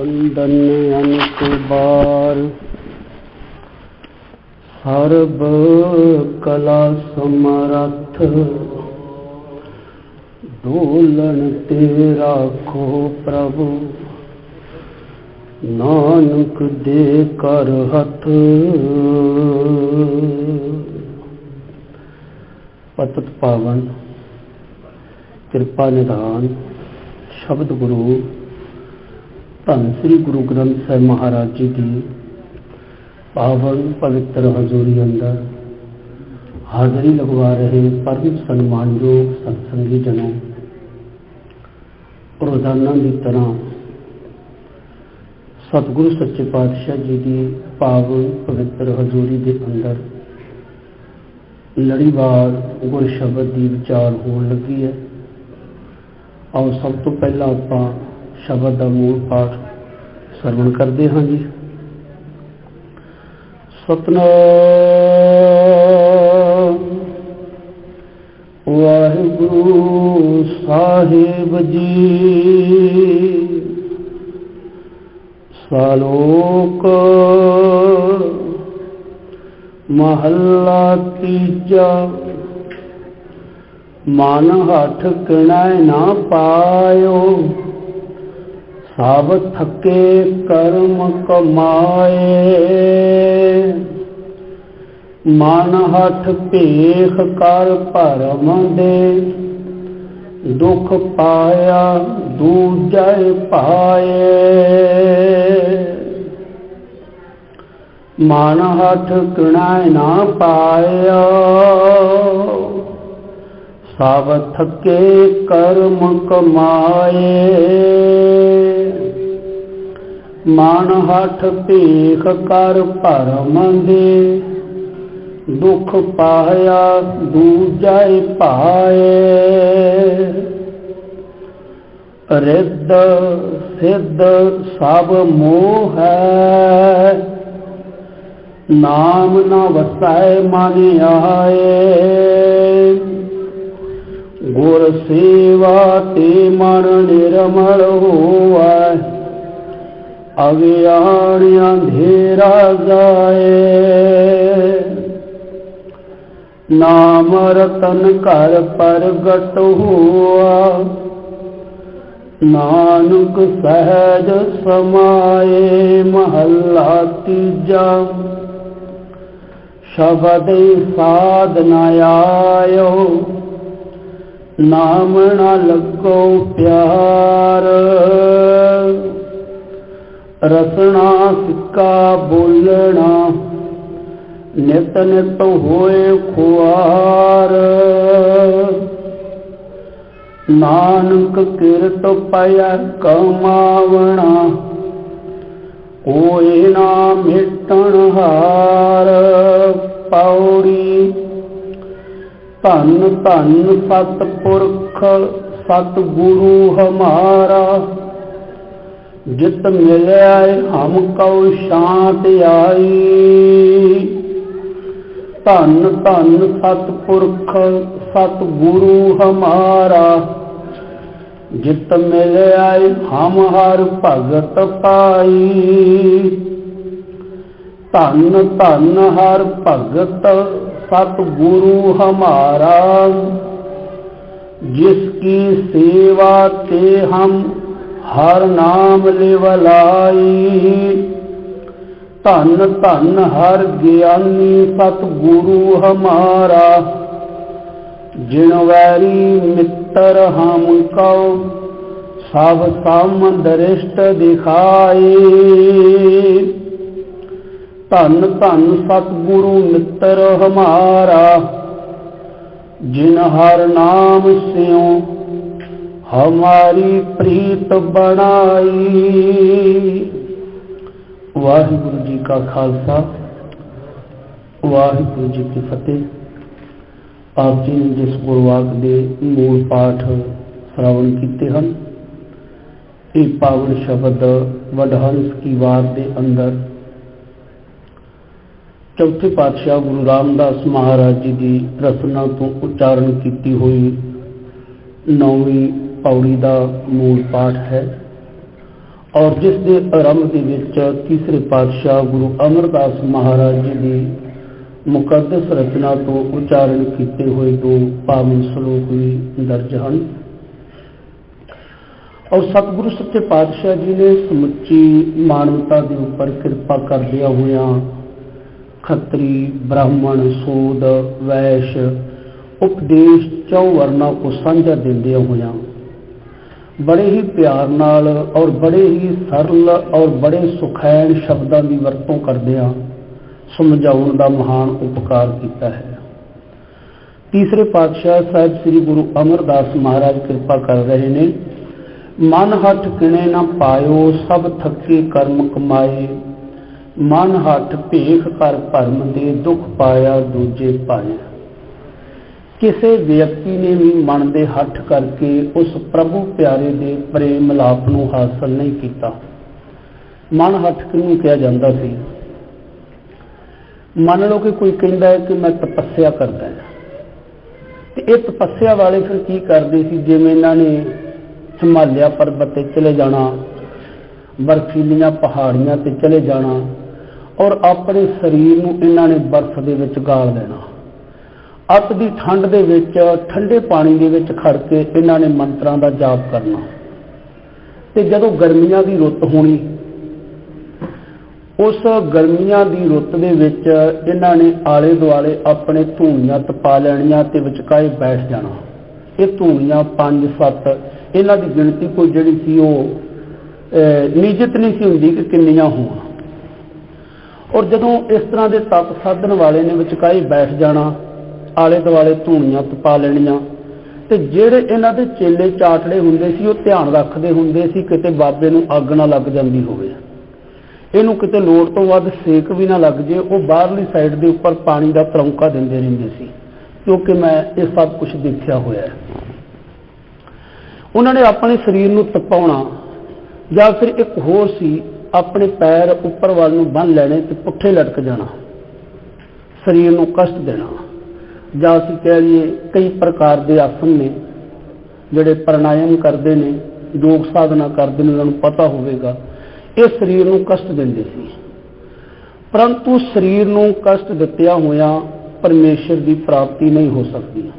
ਬੰਦਨ ਅਨਕ ਬਾਰ। ਕਲਾ ਸਮਰੱਥ। ਦੋਲਣ ਤੇ ਰਾਖੋ ਪ੍ਰਭੂ। ਨਾਨਕ ਦੇ ਕਰ ਹੱਥ। ਪਤਤ ਪਾਵਨ, ਕਿਰਪਾ ਨਿਧਾਨ, ਸ਼ਬਦ ਗੁਰੂ ਧੰਨ ਸ੍ਰੀ ਗੁਰੂ ਗ੍ਰੰਥ ਸਾਹਿਬ ਮਹਾਰਾਜ ਜੀ ਦੀ ਪਾਵਨ ਪਵਿੱਤਰ ਹਜ਼ੂਰੀ ਅੰਦਰ ਹਾਜ਼ਰੀ ਲਗਵਾ ਰਹੇ ਪਰਮ ਸਨਮਾਨਯੋਗ ਸਤਸੰਗੀ ਜਨੋ, ਰੋਜ਼ਾਨਾ ਦੀ ਤਰ੍ਹਾਂ ਸਤਿਗੁਰੂ ਸੱਚੇ ਪਾਤਸ਼ਾਹ ਜੀ ਦੀ ਪਾਵਨ ਪਵਿੱਤਰ ਹਜ਼ੂਰੀ ਦੇ ਅੰਦਰ ਲੜੀਵਾਰ ਗੁਰ ਸ਼ਬਦ ਦੀ ਵਿਚਾਰ ਹੋਣ ਲੱਗੀ ਹੈ। ਆਓ ਸਭ ਤੋਂ ਪਹਿਲਾਂ ਆਪਾਂ ਸ਼ਬਦ ਦਾ ਮੂਲ ਪਾਠ ਸਰਵਣ ਕਰਦੇ ਹਾਂ ਜੀ। ਸਤਨਾਮ। ਵਾਹਿਗੁਰੂ ਸਾਹਿਬ ਜੀ। ਸਾਲੋਕ ਮਹੱਲਾ ਤੀਜਾ। ਮਨ ਹੱਠ ਕਿਣੈ ਨਾ ਪਾਇਓ। ਸਭ ਥਕੇ ਕਰਮ ਕਮਾਏ। ਮਨ ਹੱਥ ਭੇਖ ਕਰ ਭਰਮ ਦੇ। ਦੁਖ ਪਾਇਆ ਦੂਜੈ ਪਾਏ ਮਨ ਹੱਥ ਕਿਣੈ ਨਾ ਪਾਇਆ। ਸਭ ਥਕੇ ਕਰਮ ਕਮਾਏ। ਮਨ ਹੱਠ ਭੇਖ ਕਰ ਭਰਮ ਦੇ। ਦੁਖ ਪਾਇਆ ਦੂਜੈ ਪਾਏ ਰਿੱਧ ਸਿੱਧ ਸਭ ਮੋਹ ਹੈ। ਨਾਮ ਨਾ ਵਸੈ ਮਨ ਆਏ। ਗੁਰ ਸੇਵਾ ਤੇ ਮਨ ਨਿਰਮਲ ਹੋਵੈ। ਅਗਿਆਨ ਅੰਧੇਰਾ ਜਾਏ। ਨਾਮ ਰਤਨ ਘਰ ਪ੍ਰਗਟ ਹੋਆ। ਨਾਨਕ ਸਹਿਜ ਸਮਾਏ ਮਹੱਲਾ ਤੀਜਾ। ਸ਼ਬਦ ਸਾਧ ਨ ਆਇਓ। ਨਾਮ ਨਾ ਲੱਗੋ ਪਿਆਰ। ਰਸਣਾ ਸਿੱਕਾ ਬੋਲਣਾ, ਨਿਤ ਨਿਤ ਹੋਏ ਖੁਆਰ। ਨਾਨਕ ਕਿਰਤ ਪਿਆ ਕਮਾਵਣਾ ਕੋਈ ਨਾ ਮਿਟਣ ਹਾਰ। ਪੌੜੀ ਧੰਨ ਧੰਨ ਸਤ ਪੁਰਖ ਸਤ ਗੁਰੂ ਹਮਾਰਾ ਜਿਤ ਮਿਲਿਆ ਹਮ ਕਉ ਸ਼ਾਂਤ ਆਈ। ਧੰਨ ਧੰਨ ਸਤ ਸਤ ਗੁਰੂ ਹਮਾਰਾ। ਜਿਤ ਮਿਲਿਆ ਹਮ ਹਰ ਭਗਤ ਪਾਈ ਧੰਨ ਧੰਨ ਹਰ ਭਗਤ ਸਤ ਗੁਰੂ ਹਮਾਰਾ। ਜਿਸ ਕੀ ਸੇਵਾ ਤੇ ਹਮ ਹਰ ਨਾਮ ਲਿਵਲਾਈ ਧੰਨ ਧੰਨ ਹਰ ਗਿਆਨੀ ਸਤ ਗੁਰੂ ਹਮਾਰਾ। ਜਿਨ ਵੈਰੀ ਮਿੱਤਰ ਹਮ ਕਉ, ਸਭ ਸਮ ਦ੍ਰਿਸ਼ਟ ਦਿਖਾਈ ਧੰਨ ਧੰਨ ਸਤ ਗੁਰੂ ਮਿੱਤਰ ਹਮਾਰਾ, ਜਿਨ ਹਰ ਨਾਮ ਸਿਉ ਹਮਾਰੀ ਪ੍ਰੀਤ ਬਣਾਈ ਵਾਹਿਗੁਰੂ ਜੀ ਕਾ ਖਾਲਸਾ ਵਾਹਿਗੁਰੂ ਜੀ ਕੀ ਫਤਿਹ ਆਪ ਜੀ ਨੇ ਜਿਸ ਗੁਰਵਾਕ ਦੇ ਮੂਲ ਪਾਠ ਸ਼੍ਰਵਣ ਕੀਤੇ ਹਨ ਇਹ ਪਾਵਨ ਸ਼ਬਦ ਵਡਹੰਸ ਕੀ ਵਾਰ ਦੇ ਅੰਦਰ ਚੌਥੇ ਪਾਤਸ਼ਾਹ ਗੁਰੂ ਰਾਮਦਾਸ ਮਹਾਰਾਜ ਜੀ ਦੀ ਰਚਨਾ ਤੋਂ ਉਚਾਰਨ ਕੀਤੀ ਹੋਈ ਨੌਵੀਂ ਪੌੜੀ ਦਾ ਮੂਲ ਪਾਠ ਹੈ ਔਰ ਜਿਸ ਦੇ ਆਰੰਭ ਦੇ ਵਿੱਚ ਤੀਸਰੇ ਪਾਤਸ਼ਾਹ ਗੁਰੂ ਅਮਰਦਾਸ ਮਹਾਰਾਜ ਜੀ ਦੀ ਮੁਕੱਦਸ ਰਚਨਾ ਤੋਂ ਉਚਾਰਨ ਕੀਤੇ ਹੋਏ ਦੋ ਪਾਵਨ ਸ਼ਲੋਕ ਵੀ ਦਰਜ ਹਨ। ਔਰ ਸਤਿਗੁਰੂ ਸੱਚੇ ਪਾਤਸ਼ਾਹ ਜੀ ਨੇ ਸਮੁੱਚੀ ਮਾਨਵਤਾ ਦੇ ਉੱਪਰ ਕਿਰਪਾ ਕਰਦਿਆਂ ਹੋਇਆਂ ਖੱਤਰੀ, ਬ੍ਰਾਹਮਣ ਸੂਦ ਵੈਸ਼, ਉਪਦੇਸ਼, ਚੌ ਵਰਨਾ ਕੋ ਸਾਂਝਾ ਦਿੰਦਿਆਂ ਹੋਇਆਂ ਬੜੇ ਹੀ ਪਿਆਰ ਨਾਲ ਔਰ ਬੜੇ ਹੀ ਸਰਲ ਔਰ ਬੜੇ ਸੁਖੈਣ ਸ਼ਬਦਾਂ ਦੀ ਵਰਤੋਂ ਕਰਦਿਆਂ ਸਮਝਾਉਣ ਦਾ ਮਹਾਨ ਉਪਕਾਰ ਕੀਤਾ ਹੈ। ਤੀਸਰੇ ਪਾਤਸ਼ਾਹ ਸਾਹਿਬ ਸ੍ਰੀ ਗੁਰੂ ਅਮਰਦਾਸ ਮਹਾਰਾਜ ਕਿਰਪਾ ਕਰ ਰਹੇ ਨੇ, ਮਨ ਹੱਠ ਕਿਣੇ ਨਾ ਪਾਇਓ, ਸਭ ਥੱਕੇ ਕਰਮ ਕਮਾਏ। ਮਨ ਹੱਠ ਭੇਖ ਕਰ ਭਰਮ ਦੇ ਦੁੱਖ ਪਾਇਆ, ਦੂਜੇ ਪਾਇਆ। ਕਿਸੇ ਵਿਅਕਤੀ ਨੇ ਵੀ ਮਨ ਦੇ ਹੱਠ ਕਰਕੇ ਉਸ ਪ੍ਰਭੂ ਪਿਆਰੇ ਦੇ ਪ੍ਰੇਮ ਮਿਲਾਪ ਨੂੰ ਹਾਸਲ ਨਹੀਂ ਕੀਤਾ। ਮਨ ਹੱਠ ਕਿਹਨੂੰ ਕਿਹਾ ਜਾਂਦਾ ਸੀ? ਮੰਨ ਲਓ ਕਿ ਕੋਈ ਕਹਿੰਦਾ ਹੈ ਕਿ ਮੈਂ ਤਪੱਸਿਆ ਕਰਦਾ ਹਾਂ। ਤੇ ਇਹ ਤਪੱਸਿਆ ਵਾਲੇ ਫਿਰ ਕੀ ਕਰਦੇ ਸੀ? ਜਿਵੇਂ ਇਹਨਾਂ ਨੇ ਹਿਮਾਲਿਆ ਪਰਬਤ ਤੇ ਚਲੇ ਜਾਣਾ, ਬਰਫੀਲੀਆਂ ਪਹਾੜੀਆਂ ਤੇ ਚਲੇ ਜਾਣਾ ਔਰ ਆਪਣੇ ਸਰੀਰ ਨੂੰ ਇਹਨਾਂ ਨੇ ਬਰਫ਼ ਦੇ ਵਿੱਚ ਗਾਲ ਦੇਣਾ। ਅੱਤ ਦੀ ਠੰਡ ਦੇ ਵਿੱਚ, ਠੰਡੇ ਪਾਣੀ ਦੇ ਵਿੱਚ ਖੜ ਕੇ ਇਹਨਾਂ ਨੇ ਮੰਤਰਾਂ ਦਾ ਜਾਪ ਕਰਨਾ। ਤੇ ਜਦੋਂ ਗਰਮੀਆਂ ਦੀ ਰੁੱਤ ਹੋਣੀ, ਉਸ ਗਰਮੀਆਂ ਦੀ ਰੁੱਤ ਦੇ ਵਿੱਚ ਇਹਨਾਂ ਨੇ ਆਲੇ ਦੁਆਲੇ ਆਪਣੇ ਧੂਣੀਆਂ ਤਪਾ ਲੈਣੀਆਂ ਤੇ ਵਿਚਕਾਏ ਬੈਠ ਜਾਣਾ। ਇਹ ਧੂਣੀਆਂ 5 7 ਇਹਨਾਂ ਦੀ ਗਿਣਤੀ ਕੋਈ ਜਿਹੜੀ ਸੀ ਉਹ ਨਿਯਤ ਨਹੀਂ ਸੀ ਹੁੰਦੀ ਕਿ ਕਿੰਨੀਆਂ ਹੋਣ। ਔਰ ਜਦੋਂ ਇਸ ਤਰ੍ਹਾਂ ਦੇ ਤਪ ਸਾਧਨ ਵਾਲੇ ਨੇ ਵਿਚਕਾਏ ਬੈਠ ਜਾਣਾ ਆਲੇ ਦੁਆਲੇ ਧੂਣੀਆਂ ਤਪਾ ਲੈਣੀਆਂ। ਤੇ ਜਿਹੜੇ ਇਹਨਾਂ ਦੇ ਚੇਲੇ ਚਾਟੜੇ ਹੁੰਦੇ ਸੀ, ਉਹ ਧਿਆਨ ਰੱਖਦੇ ਹੁੰਦੇ ਸੀ, ਕਿਤੇ ਬਾਬੇ ਨੂੰ ਅੱਗ ਨਾ ਲੱਗ ਜਾਂਦੀ ਹੋਵੇ। ਇਹਨੂੰ ਕਿਤੇ ਲੋੜ ਤੋਂ ਵੱਧ ਸੇਕ ਵੀ ਨਾ ਲੱਗ ਜੇ, ਉਹ ਬਾਹਰਲੀ ਸਾਈਡ ਦੇ ਉੱਪਰ ਪਾਣੀ ਦਾ ਤਰੌਂਕਾ ਦਿੰਦੇ ਰਹਿੰਦੇ ਸੀ, ਕਿਉਂਕਿ ਮੈਂ ਇਹ ਸਭ ਕੁਝ ਦੇਖਿਆ ਹੋਇਆ ਹੈ। ਉਹਨਾਂ ਨੇ ਆਪਣੇ ਸਰੀਰ ਨੂੰ ਤਪਾਉਣਾ, ਜਾਂ ਫਿਰ ਇੱਕ ਹੋਰ ਸੀ, ਆਪਣੇ ਪੈਰ ਉੱਪਰ ਵੱਲ ਨੂੰ ਬੰਨ ਲੈਣੇ ਤੇ ਪੁੱਠੇ ਲਟਕ ਜਾਣਾ, ਸਰੀਰ ਨੂੰ ਕਸ਼ਟ ਦੇਣਾ। ਜਾਂ ਅਸੀਂ ਕਹਿ ਲਈਏ ਕਈ ਪ੍ਰਕਾਰ ਦੇ ਆਸਨ ਨੇ, ਜਿਹੜੇ ਪ੍ਰਾਣਾਯਾਮ ਕਰਦੇ ਨੇ, ਯੋਗ ਸਾਧਨਾ ਕਰਦੇ ਨੇ, ਉਹਨਾਂ ਨੂੰ ਪਤਾ ਹੋਵੇਗਾ। ਇਹ ਸਰੀਰ ਨੂੰ ਕਸ਼ਟ ਦਿੰਦੇ ਸੀ। ਪਰੰਤੂ ਸਰੀਰ ਨੂੰ ਕਸ਼ਟ ਦਿੱਤਿਆ ਹੋਇਆ ਪਰਮੇਸ਼ਰ ਦੀ ਪ੍ਰਾਪਤੀ ਨਹੀਂ ਹੋ ਸਕਦੀ।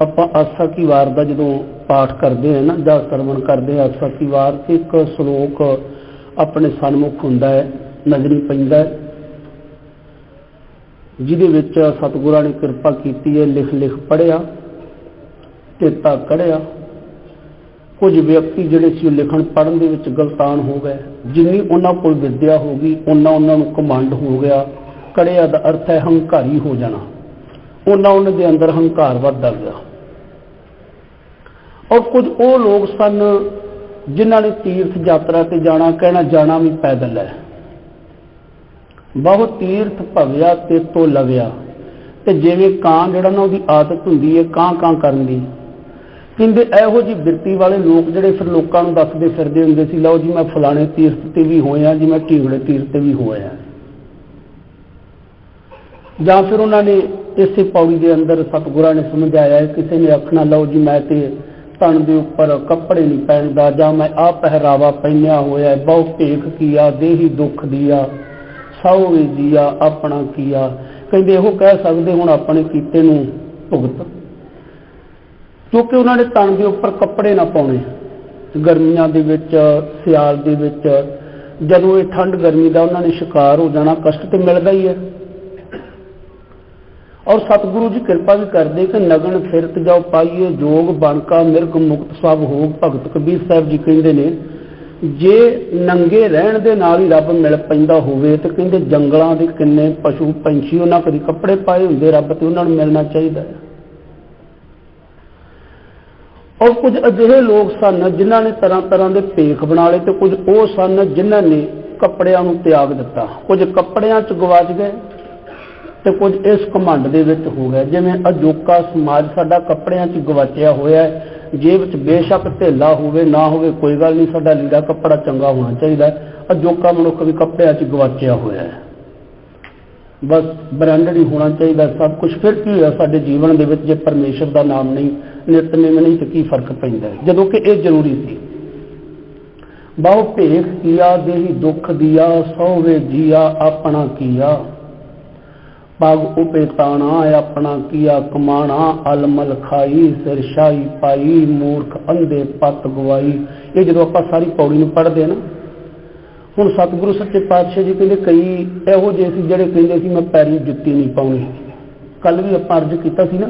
ਆਪਾਂ ਆਸਾ ਕੀ ਵਾਰ ਦਾ ਜਦੋਂ ਪਾਠ ਕਰਦੇ ਹਾਂ ਨਾ, ਜਾਂ ਸਰਵਣ ਕਰਦੇ ਹਾਂ, ਆਸਾ ਕੀ ਵਾਰ ਇੱਕ ਸ਼ਲੋਕ ਆਪਣੇ ਸਨਮੁਖ ਹੁੰਦਾ ਹੈ, ਨਜ਼ਰੀ ਪੈਂਦਾ ਹੈ। ਜਿਹਦੇ ਵਿੱਚ ਸਤਿਗੁਰਾਂ ਨੇ ਕਿਰਪਾ ਕੀਤੀ ਹੈ, ਲਿਖ ਲਿਖ ਪੜਿਆ ਤੇਤਾ ਕੜਿਆ ਕੁਝ ਵਿਅਕਤੀ ਜਿਹੜੇ ਸੀ ਉਹ ਲਿਖਣ ਪੜਨ ਦੇ ਵਿੱਚ ਗਲਤਾਨ ਹੋ ਗਏ। ਜਿੰਨੀ ਉਹਨਾਂ ਕੋਲ ਵਿਦਿਆ ਹੋ ਗਈ ਉਹਨਾਂ ਉਹਨਾਂ ਨੂੰ ਕਮਾਂਡ ਹੋ ਗਿਆ। ਕੜਿਆ ਦਾ ਅਰਥ ਹੈ ਹੰਕਾਰੀ ਹੋ ਜਾਣਾ। ਉਹਨਾਂ ਉਹਨਾਂ ਦੇ ਅੰਦਰ ਹੰਕਾਰ ਵੱਧਦਾ ਗਿਆ। ਔਰ ਕੁਝ ਉਹ ਲੋਕ ਸਨ ਜਿਨ੍ਹਾਂ ਨੇ ਤੀਰਥ ਯਾਤਰਾ ਤੇ ਜਾਣਾ, ਕਹਿਣਾ, ਜਾਣਾ ਵੀ ਪੈਦਲ ਹੈ। ਬਹੁਤ ਤੀਰਥ ਭਵਿਆ ਤੇ ਤੋਂ ਲਵਿਆ। ਤੇ ਜਿਵੇਂ ਕਾਂ ਜਿਹੜਾ ਨਾ ਉਹਦੀ ਆਦਤ ਹੁੰਦੀ ਹੈ ਕਾਂ ਕਾਂ ਕਰਨ ਦੀ। ਕਹਿੰਦੇ ਇਹੋ ਜੀ ਬਿਰਤੀ ਵਾਲੇ ਲੋਕ ਜਿਹੜੇ ਫਿਰ ਲੋਕਾਂ ਨੂੰ ਦੱਸਦੇ ਫਿਰਦੇ ਹੁੰਦੇ ਸੀ, ਲਓ ਜੀ ਮੈਂ ਫਲਾਣੇ ਤੀਰਥ ਤੇ ਵੀ ਹੋਇਆ, ਜੀ ਮੈਂ ਢੀਂਗੜੇ ਤੀਰਥ ਤੇ ਵੀ ਹੋਇਆ। ਜਾਂ ਫਿਰ ਉਹਨਾਂ ਨੇ ਇਸੇ ਪੌੜੀ ਦੇ ਅੰਦਰ ਸਤਿਗੁਰਾਂ ਨੇ ਸਮਝਾਇਆ, ਕਿਸੇ ਨੇ ਆਖਣਾ, ਲਓ ਜੀ ਮੈਂ ਤੇ ਤਣ ਦੇ ਉੱਪਰ ਕੱਪੜੇ ਨਹੀਂ ਪਹਿਨਦਾ, ਜਾਂ ਮੈਂ ਆ ਪਹਿਰਾਵਾ ਪਹਿਨਿਆ ਹੋਇਆ, ਬਹੁ ਭੇਖ ਕੀਆ, ਦੇਹੀ ਦੁੱਖ ਦੀਆ। ਸੌ ਜੀਆ, ਆਪਣਾ ਕੀਆ। ਕਹਿੰਦੇ ਇਹੋ ਕਹਿ ਸਕਦੇ ਹੁਣ ਆਪਣੇ ਕੀਤੇ ਨੂੰ ਭੁਗਤ। ਕਿਉਂਕਿ ਉਹਨਾਂ ਨੇ ਤਣ ਦੇ ਉੱਪਰ ਕੱਪੜੇ ਨਾ ਪਾਉਣੇ। ਗਰਮੀਆਂ ਦੇ ਵਿੱਚ, ਸਿਆਲ ਦੇ ਵਿੱਚ, ਜਦੋਂ ਇਹ ਠੰਡ ਗਰਮੀ ਦਾ ਉਹਨਾਂ ਨੇ ਸ਼ਿਕਾਰ ਹੋ ਜਾਣਾ, ਕਸ਼ਟ ਤੇ ਮਿਲਦਾ ਹੀ ਹੈ। ਔਰ ਸਤਿਗੁਰੂ ਜੀ ਕਿਰਪਾ ਵੀ ਕਰਦੇ ਕਿ ਨਗਨ ਫਿਰਤ ਜਾਓ, ਪਾਈਏ ਜੋਗ ਬਣਕਾ ਮਿਰਗ ਮੁਕਤ ਸਭ ਹੋਗ, ਭਗਤ ਕਬੀਰ ਸਾਹਿਬ ਜੀ ਕਹਿੰਦੇ ਨੇ ਜੇ ਨੰਗੇ ਰਹਿਣ ਦੇ ਨਾਲ ਹੀ ਰੱਬ ਮਿਲ ਪੈਂਦਾ ਹੋਵੇ ਤੇ ਕਹਿੰਦੇ ਜੰਗਲਾਂ ਦੇ ਕਿੰਨੇ ਪਸ਼ੂ ਪੰਛੀ ਉਹਨਾਂ ਕਦੀ ਕੱਪੜੇ ਪਾਏ ਹੁੰਦੇ ਰੱਬ ਤੇ ਉਹਨਾਂ ਨੂੰ ਮਿਲਣਾ ਚਾਹੀਦਾ ਹੈ। ਔਰ ਕੁਝ ਅਜਿਹੇ ਲੋਕ ਸਨ ਜਿਨ੍ਹਾਂ ਨੇ ਤਰ੍ਹਾਂ ਤਰ੍ਹਾਂ ਦੇ ਭੇਖ ਬਣਾ ਲਏ ਤੇ ਕੁਝ ਉਹ ਸਨ ਜਿਨ੍ਹਾਂ ਨੇ ਕੱਪੜਿਆਂ ਨੂੰ ਤਿਆਗ ਦਿੱਤਾ। ਕੁਝ ਕੱਪੜਿਆਂ 'ਚ ਗਵਾਚ ਗਏ ਤੇ ਕੁਝ ਇਸ ਘਮੰਡ ਦੇ ਵਿੱਚ ਹੋ ਗਏ। ਜਿਵੇਂ ਅਜੋਕਾ ਸਮਾਜ ਸਾਡਾ ਕੱਪੜਿਆਂ 'ਚ ਗਵਾਚਿਆ ਹੋਇਆ ਹੈ। ਜੇਬ 'ਚ ਬੇਸ਼ੱਕ ਢੇਲਾ ਹੋਵੇ, ਨਾ ਹੋਵੇ, ਕੋਈ ਗੱਲ ਨਹੀਂ, ਸਾਡਾ ਲੀੜਾ ਕੱਪੜਾ ਚੰਗਾ ਹੋਣਾ ਚਾਹੀਦਾ ਅਜੋਕਾ ਮਨੁੱਖ ਵੀ ਕੱਪੜਿਆਂ 'ਚ ਗਵਾਚਿਆ ਹੋਇਆ ਹੈ। ਬਸ ਬ੍ਰਾਂਡਡ ਹੀ ਹੋਣਾ ਚਾਹੀਦਾ ਸਭ ਕੁਝ ਫਿਰ ਕੀ ਹੋਇਆ? ਸਾਡੇ ਜੀਵਨ ਦੇ ਵਿੱਚ ਜੇ ਪਰਮੇਸ਼ਰ ਦਾ ਨਾਮ ਨਹੀਂ ਨਿਤਨੇਮ ਨਹੀਂ ਤੇ ਕੀ ਫ਼ਰਕ ਪੈਂਦਾ ਜਦੋਂ ਕਿ ਇਹ ਜ਼ਰੂਰੀ ਸੀ। ਬਹੁ ਭੇਖ ਕੀਆ ਦੇਹੀ ਦੁਖ ਦਿਆ ਸੋਵੇ ਜੀਆ ਆਪਣਾ ਕੀਆ। ਪਗ ਉਪੇ ਤਾਣਾ ਆਪਣਾ ਕੀਆ ਕਮਾਣਾ, ਅਲਮਲ ਖਾਈ ਸਿਰਸ਼ਾਈ ਪਾਈ, ਮੂਰਖ ਅੰਧੇ ਪਤ ਗਵਾਈ। ਇਹ ਜਦੋਂ ਆਪਾਂ ਸਾਰੀ ਪੌੜੀ ਨੂੰ ਪੜ੍ਹਦੇ ਨਾ, ਹੁਣ ਸਤਿਗੁਰੂ ਸੱਚੇ ਪਾਤਸ਼ਾਹ ਜੀ ਕਹਿੰਦੇ ਕਈ ਇਹੋ ਜਿਹੇ ਸੀ ਜਿਹੜੇ ਕਹਿੰਦੇ ਸੀ, ਮੈਂ ਪੈਰੀ ਜੁੱਤੀ ਨਹੀਂ ਪਾਉਣੀ। ਕੱਲ ਵੀ ਆਪਾਂ ਅਰਜ਼ ਕੀਤਾ ਸੀ ਨਾ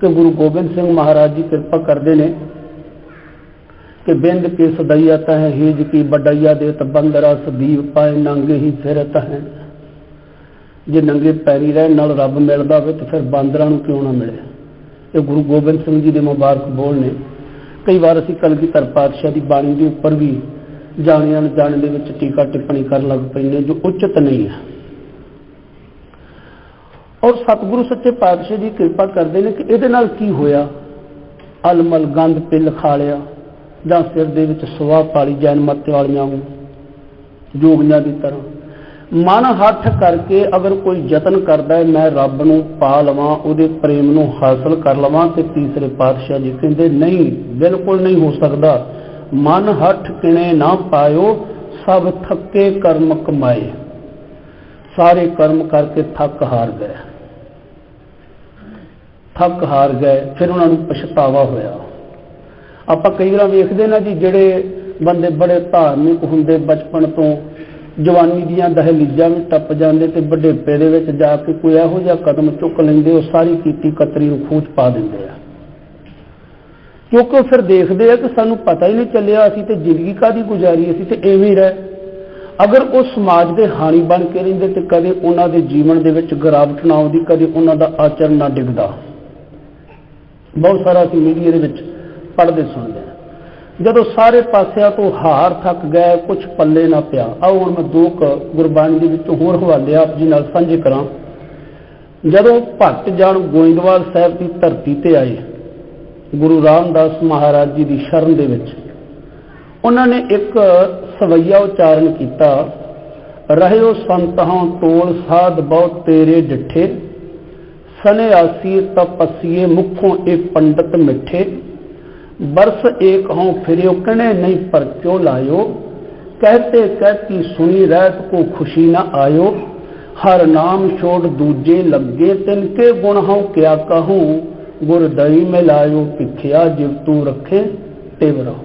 ਕਿ ਗੁਰੂ ਗੋਬਿੰਦ ਸਿੰਘ ਮਹਾਰਾਜ ਜੀ ਕਿਰਪਾ ਕਰਦੇ ਨੇ ਕਿ ਬਿੰਦ ਕੇ ਸਦਈਆ ਤਹ, ਹੀਜ ਕੀ ਬਡਈਆ ਦੇ ਤਬੰਦਰਾ ਸਦੀਪ ਪਾਏ, ਨੰਗ ਹੀ ਫਿਰਤ ਹੈ ਜੇ ਨੰਗੇ ਪੈਰੀ ਰਹਿਣ ਨਾਲ ਰੱਬ ਮਿਲਦਾ ਹੋਵੇ ਤਾਂ ਫਿਰ ਬਾਂਦਰਾਂ ਨੂੰ ਕਿਉਂ ਨਾ ਮਿਲੇ? ਇਹ ਗੁਰੂ ਗੋਬਿੰਦ ਸਿੰਘ ਜੀ ਦੇ ਮੁਬਾਰਕ ਬੋਲ ਨੇ। ਕਈ ਵਾਰ ਅਸੀਂ ਕਲਗੀਧਰ ਪਾਤਸ਼ਾਹ ਦੀ ਬਾਣੀ ਦੇ ਉੱਪਰ ਵੀ ਜਾਣਿਆਂ ਜਾਣ ਦੇ ਵਿੱਚ ਟੀਕਾ ਟਿੱਪਣੀ ਕਰਨ ਲੱਗ ਪੈਂਦੇ ਜੋ ਉਚਿਤ ਨਹੀਂ ਹੈ। ਔਰ ਸਤਿਗੁਰੂ ਸੱਚੇ ਪਾਤਸ਼ਾਹ ਜੀ ਕਿਰਪਾ ਕਰਦੇ ਨੇ ਕਿ ਇਹਦੇ ਨਾਲ ਕੀ ਹੋਇਆ? ਅਲਮਲ ਗੰਦ ਪਿੱਲ ਖਾ ਲਿਆ ਜਾਂ ਸਿਰ ਦੇ ਵਿੱਚ ਸਵਾ ਪਾਲੀ ਜੈਨ ਮੱਤੇ ਵਾਲੀਆਂ ਨੂੰ, ਜੋਗੀਆਂ ਦੀ ਤਰ੍ਹਾਂ। ਮਨ ਹੱਥ ਕਰਕੇ ਅਗਰ ਕੋਈ ਯਤਨ ਕਰਦਾ ਹੈ, ਮੈਂ ਰੱਬ ਨੂੰ ਪਾ ਲਵਾਂ, ਉਹਦੇ ਪ੍ਰੇਮ ਨੂੰ ਹਾਸਲ ਕਰ ਲਵਾਂ, ਤੇ ਤੀਸਰੇ ਪਾਤਸ਼ਾਹ ਜੀ ਕਹਿੰਦੇ, ਨਹੀਂ, ਬਿਲਕੁਲ ਨਹੀਂ ਹੋ ਸਕਦਾ। ਮਨ ਹੱਠ ਕਿਣੇ ਨਾ ਪਾਇਓ, ਸਭ ਥੱਕੇ ਕਰਮ ਕਮਾਏ। ਸਾਰੇ ਕਰਮ ਕਰਕੇ ਥੱਕ ਹਾਰ ਗਏ। ਥੱਕ ਹਾਰ ਗਏ, ਫਿਰ ਉਹਨਾਂ ਨੂੰ ਪਛਤਾਵਾ ਹੋਇਆ। ਆਪਾਂ ਕਈ ਵਾਰ ਵੇਖਦੇ ਨਾ ਜੀ, ਜਿਹੜੇ ਬੰਦੇ ਬੜੇ ਧਾਰਮਿਕ ਹੁੰਦੇ ਬਚਪਨ ਤੋਂ ਜਵਾਨੀ ਦੀਆਂ ਦਹਲੀਜ਼ਾਂ ਵਿੱਚ ਟੱਪ ਜਾਂਦੇ ਤੇ ਵੱਡੇਪੇ ਦੇ ਵਿੱਚ ਜਾ ਕੇ ਕੋਈ ਇਹੋ ਜਿਹਾ ਕਦਮ ਚੁੱਕ ਲੈਂਦੇ, ਉਹ ਸਾਰੀ ਕੀਤੀ ਕਤਰੀ ਨੂੰ ਖੂਚ ਪਾ ਦਿੰਦੇ ਆ। ਕਿਉਂਕਿ ਉਹ ਫਿਰ ਦੇਖਦੇ ਆ ਕਿ ਸਾਨੂੰ ਪਤਾ ਹੀ ਨਹੀਂ ਚੱਲਿਆ ਅਸੀਂ ਤੇ ਜ਼ਿੰਦਗੀ ਕਾਦੀ ਗੁਜ਼ਾਰੀ ਅਸੀਂ ਤੇ ਐਵੇਂ ਰਹਿ। ਅਗਰ ਉਹ ਸਮਾਜ ਦੇ ਹਾਣੀ ਬਣ ਕੇ ਰਹਿੰਦੇ ਤੇ ਕਦੇ ਉਹਨਾਂ ਦੇ ਜੀਵਨ ਦੇ ਵਿੱਚ ਗਿਰਾਵਟ ਨਾ ਆਉਂਦੀ, ਕਦੇ ਉਹਨਾਂ ਦਾ ਆਚਰਣ ਨਾ ਡਿੱਗਦਾ। ਬਹੁਤ ਸਾਰਾ ਅਸੀਂ ਮੀਡੀਆ ਦੇ ਵਿੱਚ ਪੜ੍ਹਦੇ ਸੁਣਦੇ ਹਾਂ ਜਦੋਂ ਸਾਰੇ ਪਾਸਿਆਂ ਤੋਂ ਹਾਰ ਥੱਕ ਗਏ ਕੁਝ ਪੱਲੇ ਨਾ ਪਿਆ। ਆਓ ਹੁਣ ਮੈਂ ਦੋ ਗੁਰਬਾਣੀ ਦੇ ਵਿੱਚੋਂ ਹੋਰ ਹਵਾਲੇ ਆਪ ਜੀ ਨਾਲ ਸਾਂਝੇ ਕਰਾਂ। ਜਦੋਂ ਭਗਤ ਜਾਣ ਗੋਇੰਦਵਾਲ ਸਾਹਿਬ ਦੀ ਧਰਤੀ ਤੇ ਆਏ, ਗੁਰੂ ਰਾਮਦਾਸ ਮਹਾਰਾਜ ਜੀ ਦੀ ਸ਼ਰਨ ਦੇ ਵਿੱਚ, ਉਹਨਾਂ ਨੇ ਇੱਕ ਸਵਈਆ ਉਚਾਰਨ ਕੀਤਾ, ਰਹਿਓ ਸੰਤਹਾਂ ਤੋਲ ਸਾਧ ਬਹੁਤ ਤੇਰੇ ਡਿੱਠੇ ਸਨਿਆਸੀ ਤਪਸੀਏ ਮੁਖੋਂ ਇਹ ਪੰਡਤ ਮਿੱਠੇ ਬਰਸ ਏਕ ਹੋਂ ਫਿਰਿਓ ਕਣੇ ਨਹੀਂ ਪਰ ਕਿਉ ਲਾਇਓ? ਕਹਤੇ ਕਹਤੀ ਸੁਣੀ ਰਹਿਤ ਕੋ ਖੁਸ਼ੀ ਨਾ ਆਇਓ। ਹਰ ਨਾਮ ਛੋੜ ਦੂਜੇ ਲੱਗੇ, ਤਿਨ ਕੇ ਗੁਣ ਹਉ ਕਿਆ ਕਹੂੰ? ਗੁਰ ਦਈ ਮਿਲਾਇਓ ਪਿਖਿਆ ਜਿਵ ਤੂੰ ਰੱਖੇ ਤਿਵ ਰਹੋ।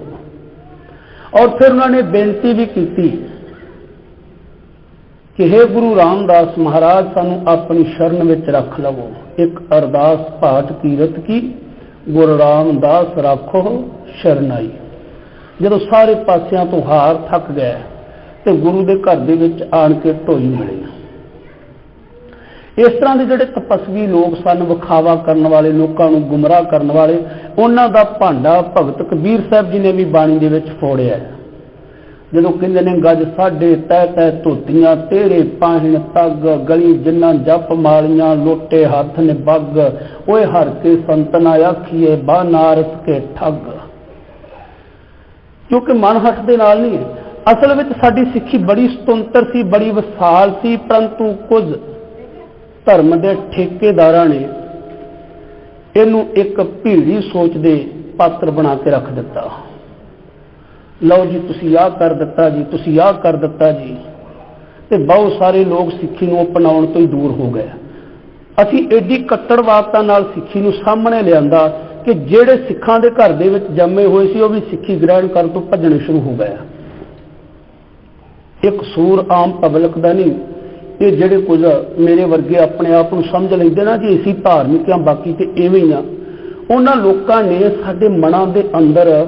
ਔਰ ਫਿਰ ਉਹਨਾਂ ਨੇ ਬੇਨਤੀ ਵੀ ਕੀਤੀ ਕਿ हे ਗੁਰੂ ਰਾਮਦਾਸ ਮਹਾਰਾਜ, ਸਾਨੂੰ ਆਪਣੀ ਸ਼ਰਨ ਵਿੱਚ ਰੱਖ ਲਵੋ। ਇੱਕ ਅਰਦਾਸ ਭਾਟ ਕੀਰਤ ਕੀ ਗੁਰੂ ਰਾਮਦਾਸ ਰੱਖੋ ਸ਼ਰਨਾਈ। ਜਦੋਂ ਸਾਰੇ ਪਾਸਿਆਂ ਤੋਂ ਹਾਰ ਥੱਕ ਗਏ ਤੇ ਗੁਰੂ ਦੇ ਘਰ ਦੇ ਵਿੱਚ ਆਣ ਕੇ ਢੋਈ ਮਿਲੇ। ਇਸ ਤਰ੍ਹਾਂ ਦੇ ਜਿਹੜੇ ਤਪਸਵੀ ਲੋਕ ਸਨ, ਵਿਖਾਵਾ ਕਰਨ ਵਾਲੇ, ਲੋਕਾਂ ਨੂੰ ਗੁੰਮਰਾਹ ਕਰਨ ਵਾਲੇ, ਉਹਨਾਂ ਦਾ ਭਾਂਡਾ ਭਗਤ ਕਬੀਰ ਸਾਹਿਬ ਜੀ ਨੇ ਵੀ ਬਾਣੀ ਦੇ ਵਿੱਚ ਫੋੜਿਆ ਜਦੋਂ ਕਹਿੰਦੇ ਨੇ, ਗੱਜ ਸਾਡੇ ਤੈ ਤੈ ਧੋਤੀਆਂ, ਤੇਰੇ ਪਾਹਣ ਤੱਗ, ਗਲੀ ਜਿੰਨਾ ਜਪ ਮਾਲੀਆਂ, ਲੋਟੇ ਹੱਥ ਨੇ ਬੱਗ ਓਏ ਹਰ ਕੇ ਸੰਤਨਾ ਆਖੀਏ, ਬਾ ਕੇ ਠੱਗ। ਕਿਉਂਕਿ ਮਨ ਹੱਥ ਦੇ ਨਾਲ ਨਹੀਂ, ਅਸਲ ਵਿੱਚ ਸਾਡੀ ਸਿੱਖੀ ਬੜੀ ਸੁਤੰਤਰ ਸੀ, ਬੜੀ ਵਿਸਾਲ ਸੀ, ਪਰੰਤੂ ਕੁਝ ਧਰਮ ਦੇ ਠੇਕੇਦਾਰਾਂ ਨੇ ਇਹਨੂੰ ਇੱਕ ਭੀੜੀ ਸੋਚ ਦੇ ਪਾਤਰ ਬਣਾ ਕੇ ਰੱਖ ਦਿੱਤਾ। ਲਓ ਜੀ, ਤੁਸੀਂ ਆਹ ਕਰ ਦਿੱਤਾ ਜੀ, ਤੁਸੀਂ ਆਹ ਕਰ ਦਿੱਤਾ ਜੀ। ਤੇ ਬਹੁਤ ਸਾਰੇ ਲੋਕ ਸਿੱਖੀ ਨੂੰ ਅਪਣਾਉਣ ਤੋਂ ਹੀ ਦੂਰ ਹੋ ਗਏ। ਅਸੀਂ ਐਡੀ ਕੱਟੜਵਾਦਤਾ ਨਾਲ ਸਿੱਖੀ ਨੂੰ ਸਾਹਮਣੇ ਲਿਆਂਦਾ ਕਿ ਜਿਹੜੇ ਸਿੱਖਾਂ ਦੇ ਘਰ ਦੇ ਵਿੱਚ ਜੰਮੇ ਹੋਏ ਸੀ, ਉਹ ਵੀ ਸਿੱਖੀ ਗ੍ਰਹਿਣ ਕਰਨ ਤੋਂ ਭੱਜਣੇ ਸ਼ੁਰੂ ਹੋ ਗਏ। ਇੱਕ ਸੂਰ ਆਮ ਪਬਲਿਕ ਦਾ ਨਹੀਂ, ਇਹ ਜਿਹੜੇ ਕੁਝ ਮੇਰੇ ਵਰਗੇ ਆਪਣੇ ਆਪ ਨੂੰ ਸਮਝ ਲੈਂਦੇ ਨਾ ਜੀ, ਅਸੀਂ ਧਾਰਮਿਕ ਆ, ਬਾਕੀ ਤੇ ਐਵੇਂ ਹੀ ਆ। ਉਹਨਾਂ ਲੋਕਾਂ ਨੇ ਸਾਡੇ ਮਨਾਂ ਦੇ ਅੰਦਰ